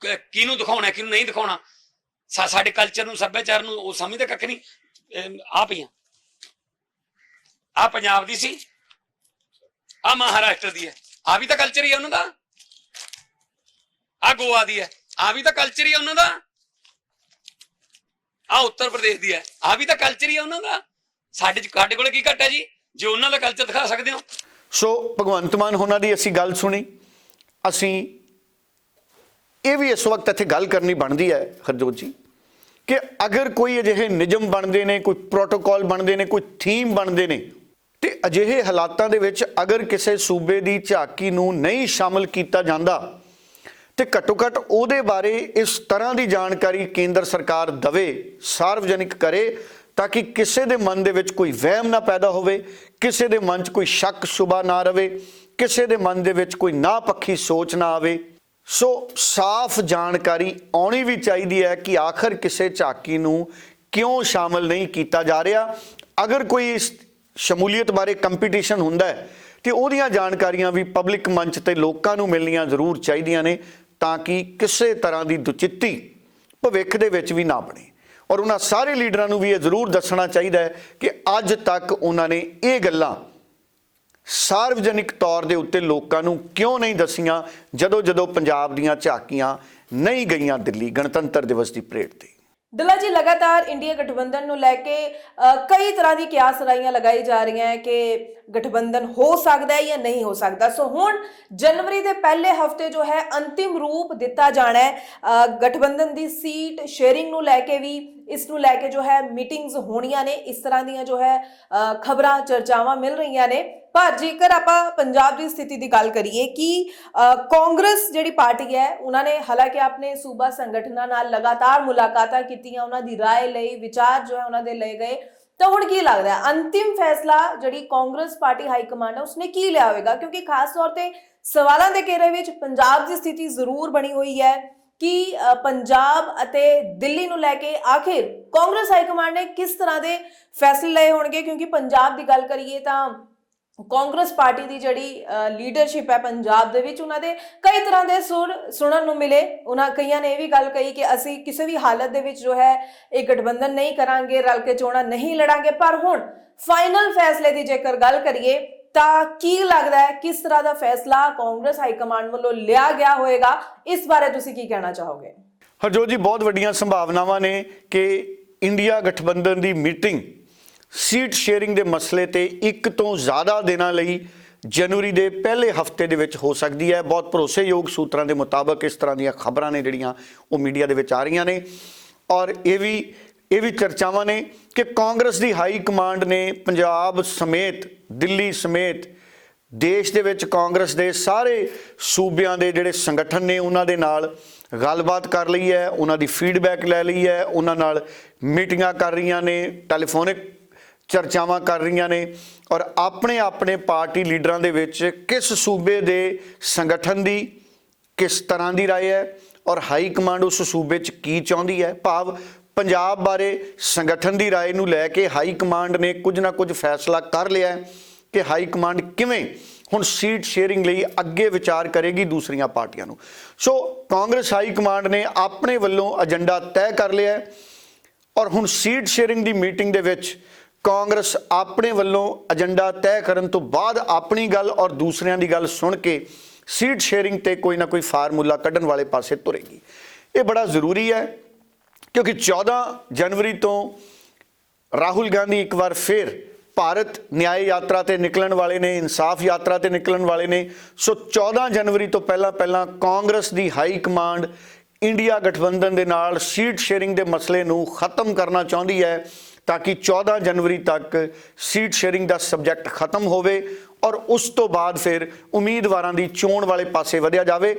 ਕਿਹਨੂੰ ਦਿਖਾਉਣਾ, ਕਿਹਨੂੰ ਨਹੀਂ ਦਿਖਾਉਣਾ? ਸਾਡੇ ਕਲਚਰ ਨੂੰ, ਸੱਭਿਆਚਾਰ ਨੂੰ ਉਹ ਸਮਝਦੇ ਕੱਖ ਨਹੀਂ। ਆ ਪਈਆਂ। ਆ ਪੰਜਾਬ ਦੀ ਸੀ। ਆ ਮਹਾਰਾਸ਼ਟਰ ਦੀ ਹੈ। ਆ ਵੀ ਤਾਂ ਕਲਚਰ ਹੀ ਹੈ ਉਹਨਾਂ ਦਾ। ਆ ਗੋਆ ਦੀ ਹੈ। ਆ ਵੀ ਤਾਂ ਕਲਚਰ ਹੀ ਹੈ ਉਹਨਾਂ ਦਾ। ਆ ਉੱਤਰ ਪ੍ਰਦੇਸ਼ ਦੀ ਹੈ। ਆ ਵੀ ਤਾਂ ਕਲਚਰ ਹੀ ਹੈ ਉਹਨਾਂ ਦਾ। ਸਾਡੇ ਸਾਡੇ ਕੋਲ ਕੀ ਘੱਟ ਹੈ ਜੀ? ਜੇ ਉਹਨਾਂ ਦਾ ਕਲਚਰ ਦਿਖਾ ਸਕਦੇ ਹੋ।
ਸੋ ਭਗਵੰਤ ਮਾਨ ਹੋਣਾ ਦੀ ਅਸੀਂ ਗੱਲ ਸੁਣੀ। ਅਸੀਂ ਇਹ ਵੀ ਇਸ ਵਕਤ ਇੱਥੇ ਗੱਲ ਕਰਨੀ ਬਣਦੀ ਹੈ, ਹਰਜੋਤ ਜੀ, ਕਿ ਅਗਰ ਕੋਈ ਅਜਿਹੇ ਨਿਯਮ ਬਣਦੇ ਨੇ, ਕੋਈ ਪ੍ਰੋਟੋਕਾਲ ਬਣਦੇ ਨੇ, ਕੋਈ ਥੀਮ ਬਣਦੇ ਨੇ, ਤੇ ਅਜਿਹੇ ਹਾਲਾਤਾਂ ਦੇ ਵਿੱਚ ਅਗਰ ਕਿਸੇ ਸੂਬੇ ਦੀ ਝਾਕੀ ਨੂੰ ਨਹੀਂ ਸ਼ਾਮਲ ਕੀਤਾ ਜਾਂਦਾ, ਤੇ ਘੱਟੋ ਘੱਟ ਉਹਦੇ ਬਾਰੇ ਇਸ ਤਰ੍ਹਾਂ ਦੀ ਜਾਣਕਾਰੀ ਕੇਂਦਰ ਸਰਕਾਰ ਦਵੇ, ਸਾਰਵਜਨਿਕ ਕਰੇ, ਤਾਂ ਕਿ ਕਿਸੇ ਦੇ ਮਨ ਦੇ ਵਿੱਚ ਕੋਈ ਵਹਿਮ ਨਾ ਪੈਦਾ ਹੋਵੇ, ਕਿਸੇ ਦੇ ਮਨ 'ਚ ਕੋਈ ਸ਼ੱਕ ਸ਼ੁਬਾ ਨਾ ਰਵੇ, ਕਿਸੇ ਦੇ ਮਨ ਦੇ ਵਿੱਚ ਕੋਈ ਨਾਪੱਖੀ ਸੋਚ ਨਾ ਆਵੇ। ਸੋ ਸਾਫ਼ ਜਾਣਕਾਰੀ ਆਉਣੀ ਵੀ ਚਾਹੀਦੀ ਹੈ ਕਿ ਆਖਰ ਕਿਸੇ ਝਾਕੀ ਨੂੰ ਕਿਉਂ ਸ਼ਾਮਲ ਨਹੀਂ ਕੀਤਾ ਜਾ ਰਿਹਾ। ਅਗਰ ਕੋਈ ਇਸ ਸ਼ਮੂਲੀਅਤ ਬਾਰੇ ਕੰਪੀਟੀਸ਼ਨ ਹੁੰਦਾ ਹੈ, ਤੇ ਉਹਦੀਆਂ ਜਾਣਕਾਰੀਆਂ ਵੀ ਪਬਲਿਕ ਮੰਚ ਤੇ ਲੋਕਾਂ ਨੂੰ ਮਿਲਣੀਆਂ ਜ਼ਰੂਰ ਚਾਹੀਦੀਆਂ ਨੇ, ਤਾਂ ਕਿ ਕਿਸੇ ਤਰ੍ਹਾਂ ਦੀ ਦੁਚਿੱਤੀ ਭਵਿੱਖ ਦੇ ਵਿੱਚ ਵੀ ਨਾ ਬਣੇ। ਔਰ ਉਹਨਾਂ ਸਾਰੇ ਲੀਡਰਾਂ ਨੂੰ ਵੀ ਇਹ ਜ਼ਰੂਰ ਦੱਸਣਾ ਚਾਹੀਦਾ ਹੈ ਕਿ ਅੱਜ ਤੱਕ ਉਹਨਾਂ ਨੇ ਇਹ ਗੱਲਾਂ ਸਾਰਵਜਨਿਕ ਤੌਰ ਦੇ ਉੱਤੇ ਲੋਕਾਂ ਨੂੰ ਕਿਉਂ ਨਹੀਂ ਦਸੀਆਂ ਜਦੋਂ ਜਦੋਂ ਪੰਜਾਬ ਦੀਆਂ ਝਾਕੀਆਂ ਨਹੀਂ ਗਈਆਂ ਦਿੱਲੀ ਗਣਤੰਤਰ ਦਿਵਸ ਦੀ ਪਰੇਡ ਤੇ?
ਡੱਲਾ ਜੀ, ਲਗਾਤਾਰ ਇੰਡੀਆ ਗਠਬੰਧਨ ਨੂੰ ਲੈ ਕੇ ਕਈ ਤਰ੍ਹਾਂ ਦੀ ਕਿਆਸ ਰਾਈਆਂ ਲਗਾਈ ਜਾ ਰਹੀਆਂ ਹੈ ਕਿ ਗਠਬੰਧਨ ਹੋ ਸਕਦਾ ਹੈ ਜਾਂ ਨਹੀਂ ਹੋ ਸਕਦਾ। ਸੋ ਹੁਣ ਜਨਵਰੀ ਦੇ ਪਹਿਲੇ ਹਫ਼ਤੇ ਜੋ ਹੈ, ਅੰਤਿਮ ਰੂਪ ਦਿੱਤਾ ਜਾਣਾ ਹੈ। ਗਠਬੰਧਨ ਦੀ ਸੀਟ ਸ਼ੇਅਰਿੰਗ ਨੂੰ ਲੈ ਕੇ ਵੀ ਇਸ ਨੂੰ ਲੈ ਕੇ ਜੋ ਹੈ ਮੀਟਿੰਗਸ ਹੋਣੀਆਂ ਨੇ ਇਸ ਤਰ੍ਹਾਂ ਦੀਆਂ ਜੋ ਹੈ ਖਬਰਾਂ ਚਰਚਾਵਾਂ ਮਿਲ ਰਹੀਆਂ ਨੇ ਪਰ ਜੇਕਰ ਆਪਾਂ ਪੰਜਾਬ ਦੀ ਸਥਿਤੀ ਦੀ ਗੱਲ ਕਰੀਏ ਕਿ ਅ, ਕਾਂਗਰਸ ਜਿਹੜੀ ਪਾਰਟੀ ਹੈ ਉਹਨਾਂ ਨੇ ਹਾਲਾਂਕਿ ਆਪਣੇ ਸੂਬਾ ਸੰਗਠਨਾਂ ਨਾਲ ਲਗਾਤਾਰ ਮੁਲਾਕਾਤਾਂ ਕੀਤੀਆਂ ਉਹਨਾਂ ਦੀ رائے ਲਈ ਵਿਚਾਰ ਜੋ ਹੈ ਉਹਨਾਂ ਦੇ ਲਏ ਗਏ ਤਾਂ ਹੁਣ ਕੀ ਲੱਗਦਾ ਹੈ ਅੰਤਿਮ ਫੈਸਲਾ ਜਿਹੜੀ ਕਾਂਗਰਸ ਪਾਰਟੀ ਹਾਈ ਕਮਾਂਡ ਹੈ ਉਸਨੇ ਕੀ ਲਿਆ ਹੋਵੇਗਾ ਕਿਉਂਕਿ ਖਾਸ ਤੌਰ ਤੇ ਸਵਾਲਾਂ ਦੇ ਘੇਰੇ ਵਿੱਚ ਪੰਜਾਬ ਦੀ ਸਥਿਤੀ ਜ਼ਰੂਰ ਬਣੀ ਹੋਈ ਹੈ ਕਿ ਪੰਜਾਬ ਅਤੇ ਦਿੱਲੀ ਨੂੰ ਲੈ ਕੇ ਆਖਿਰ ਕਾਂਗਰਸ ਹਾਈ ਕਮਾਂਡ ਨੇ ਕਿਸ ਤਰ੍ਹਾਂ ਦੇ ਫੈਸਲੇ ਲਏ ਹੋਣਗੇ? ਕਿਉਂਕਿ ਪੰਜਾਬ ਦੀ ਗੱਲ ਕਰੀਏ ਤਾਂ ਕਾਂਗਰਸ ਪਾਰਟੀ ਦੀ ਜਿਹੜੀ ਲੀਡਰਸ਼ਿਪ ਹੈ ਪੰਜਾਬ ਦੇ ਵਿੱਚ, ਉਹਨਾਂ ਦੇ ਕਈ ਤਰ੍ਹਾਂ ਦੇ ਸੁਰ ਸੁਣਨ ਨੂੰ ਮਿਲੇ। ਉਹਨਾਂ ਕਈਆਂ ਨੇ ਇਹ ਵੀ ਗੱਲ ਕਹੀ ਕਿ ਅਸੀਂ ਕਿਸੇ ਵੀ ਹਾਲਤ ਦੇ ਵਿੱਚ ਜੋ ਹੈ, ਇਹ ਗਠਬੰਧਨ ਨਹੀਂ ਕਰਾਂਗੇ, ਰਲ ਕੇ ਚੋਣਾਂ ਨਹੀਂ ਲੜਾਂਗੇ। ਪਰ ਹੁਣ ਫਾਈਨਲ ਫੈਸਲੇ ਦੀ ਜੇਕਰ ਗੱਲ ਕਰੀਏ ਤਾਂ ਕੀ ਲੱਗਦਾ ਹੈ, ਕਿਸ ਤਰ੍ਹਾਂ ਦਾ ਫੈਸਲਾ ਕਾਂਗਰਸ ਹਾਈ ਕਮਾਂਡ ਵੱਲੋਂ ਲਿਆ ਗਿਆ ਹੋਵੇਗਾ ਇਸ ਬਾਰੇ ਤੁਸੀਂ ਕੀ ਕਹਿਣਾ ਚਾਹੋਗੇ?
ਹਰਜੋਤ ਜੀ, ਬਹੁਤ ਵੱਡੀਆਂ ਸੰਭਾਵਨਾਵਾਂ ਨੇ ਕਿ ਇੰਡੀਆ ਗਠਬੰਧਨ ਦੀ ਮੀਟਿੰਗ, ਸੀਟ ਸ਼ੇਅਰਿੰਗ ਦੇ ਮਸਲੇ ਤੇ ਇੱਕ ਤੋਂ ਜ਼ਿਆਦਾ ਦਿਨਾਂ ਲਈ ਜਨਵਰੀ ਦੇ ਪਹਿਲੇ ਹਫ਼ਤੇ ਦੇ ਵਿੱਚ ਹੋ ਸਕਦੀ ਹੈ। ਬਹੁਤ ਭਰੋਸੇਯੋਗ ਸੂਤਰਾਂ ਦੇ ਮੁਤਾਬਕ ਇਸ ਤਰ੍ਹਾਂ ਦੀਆਂ ਖਬਰਾਂ ਨੇ ਜਿਹੜੀਆਂ ਉਹ ਮੀਡੀਆ ਦੇ ਵਿੱਚ ਆ ਰਹੀਆਂ ਨੇ। ਔਰ ਇਹ ਵੀ ਇਹ ਵੀ ਚਰਚਾਵਾਂ ਨੇ ਕਿ ਕਾਂਗਰਸ ਦੀ ਹਾਈ ਕਮਾਂਡ ਨੇ ਪੰਜਾਬ ਸਮੇਤ ਦਿੱਲੀ ਸਮੇਤ ਦੇਸ਼ ਦੇ ਵਿੱਚ ਕਾਂਗਰਸ ਦੇ ਸਾਰੇ ਸੂਬਿਆਂ ਦੇ ਜਿਹੜੇ ਸੰਗਠਨ ਨੇ ਉਹਨਾਂ ਦੇ ਨਾਲ ਗੱਲਬਾਤ ਕਰ ਲਈ ਹੈ ਉਹਨਾਂ ਦੀ ਫੀਡਬੈਕ ਲੈ ਲਈ ਹੈ ਉਹਨਾਂ ਨਾਲ ਮੀਟਿੰਗਾਂ ਕਰ ਰਹੀਆਂ ਨੇ ਟੈਲੀਫੋਨਿਕ ਚਰਚਾਵਾਂ ਕਰ ਰਹੀਆਂ ਨੇ ਔਰ ਆਪਣੇ ਆਪਣੇ ਪਾਰਟੀ ਲੀਡਰਾਂ ਦੇ ਵਿੱਚ ਕਿਸ ਸੂਬੇ ਦੇ ਸੰਗਠਨ ਦੀ ਕਿਸ ਤਰ੍ਹਾਂ ਦੀ رائے ਹੈ ਔਰ ਹਾਈ ਕਮਾਂਡ ਉਸ ਸੂਬੇ 'ਚ ਕੀ ਚਾਹੁੰਦੀ ਹੈ ਭਾਵ ਪੰਜਾਬ ਬਾਰੇ ਸੰਗਠਨ ਦੀ رائے ਨੂੰ ਲੈ ਕੇ ਹਾਈ ਕਮਾਂਡ ਨੇ ਕੁਝ ਨਾ ਕੁਝ ਫੈਸਲਾ ਕਰ ਲਿਆ ਹੈ ਕਿ ਹਾਈ ਕਮਾਂਡ ਕਿਵੇਂ ਹੁਣ ਸੀਟ ਸ਼ੇਅਰਿੰਗ ਲਈ ਅੱਗੇ ਵਿਚਾਰ ਕਰੇਗੀ ਦੂਸਰੀਆਂ ਪਾਰਟੀਆਂ ਨੂੰ ਸੋ ਕਾਂਗਰਸ ਹਾਈ ਕਮਾਂਡ ਨੇ ਆਪਣੇ ਵੱਲੋਂ ਏਜੰਡਾ ਤੈਅ ਕਰ ਲਿਆ ਹੈ ਔਰ ਹੁਣ ਸੀਟ ਸ਼ੇਅਰਿੰਗ ਦੀ ਮੀਟਿੰਗ ਦੇ ਵਿੱਚ ਕਾਂਗਰਸ ਆਪਣੇ ਵੱਲੋਂ ਏਜੰਡਾ ਤੈਅ ਕਰਨ ਤੋਂ ਬਾਅਦ ਆਪਣੀ ਗੱਲ ਔਰ ਦੂਸਰਿਆਂ ਦੀ ਗੱਲ ਸੁਣ ਕੇ ਸੀਟ ਸ਼ੇਅਰਿੰਗ ਤੇ ਕੋਈ ਨਾ ਕੋਈ ਫਾਰਮੂਲਾ ਕੱਢਣ ਵਾਲੇ ਪਾਸੇ ਤੁਰੇਗੀ ਇਹ ਬੜਾ ਜ਼ਰੂਰੀ ਹੈ ਕਿਉਂਕਿ 14 ਜਨਵਰੀ ਤੋਂ ਰਾਹੁਲ ਗਾਂਧੀ ਇੱਕ ਵਾਰ ਫਿਰ ਭਾਰਤ ਨਿਆਂ ਯਾਤਰਾ ਤੇ ਨਿਕਲਣ ਵਾਲੇ ਨੇ, ਇਨਸਾਫ ਯਾਤਰਾ ਤੇ ਨਿਕਲਣ ਵਾਲੇ ਨੇ। ਸੋ 14 ਜਨਵਰੀ ਤੋਂ ਪਹਿਲਾਂ ਪਹਿਲਾਂ ਕਾਂਗਰਸ ਦੀ ਹਾਈ ਕਮਾਂਡ ਇੰਡੀਆ ਗਠਬੰਧਨ ਦੇ ਨਾਲ ਸੀਟ ਸ਼ੇਅਰਿੰਗ ਦੇ ਮਸਲੇ ਨੂੰ ਖਤਮ ਕਰਨਾ ਚਾਹੁੰਦੀ ਹੈ ਤਾਂ ਕਿ 14 ਜਨਵਰੀ ਤੱਕ ਸੀਟ ਸ਼ੇਅਰਿੰਗ ਦਾ ਸਬਜੈਕਟ ਖਤਮ ਹੋਵੇ ਔਰ ਉਸ ਤੋਂ ਬਾਅਦ ਫਿਰ ਉਮੀਦਵਾਰਾਂ ਦੀ ਚੋਣ ਵਾਲੇ ਪਾਸੇ ਵਧਿਆ ਜਾਵੇ।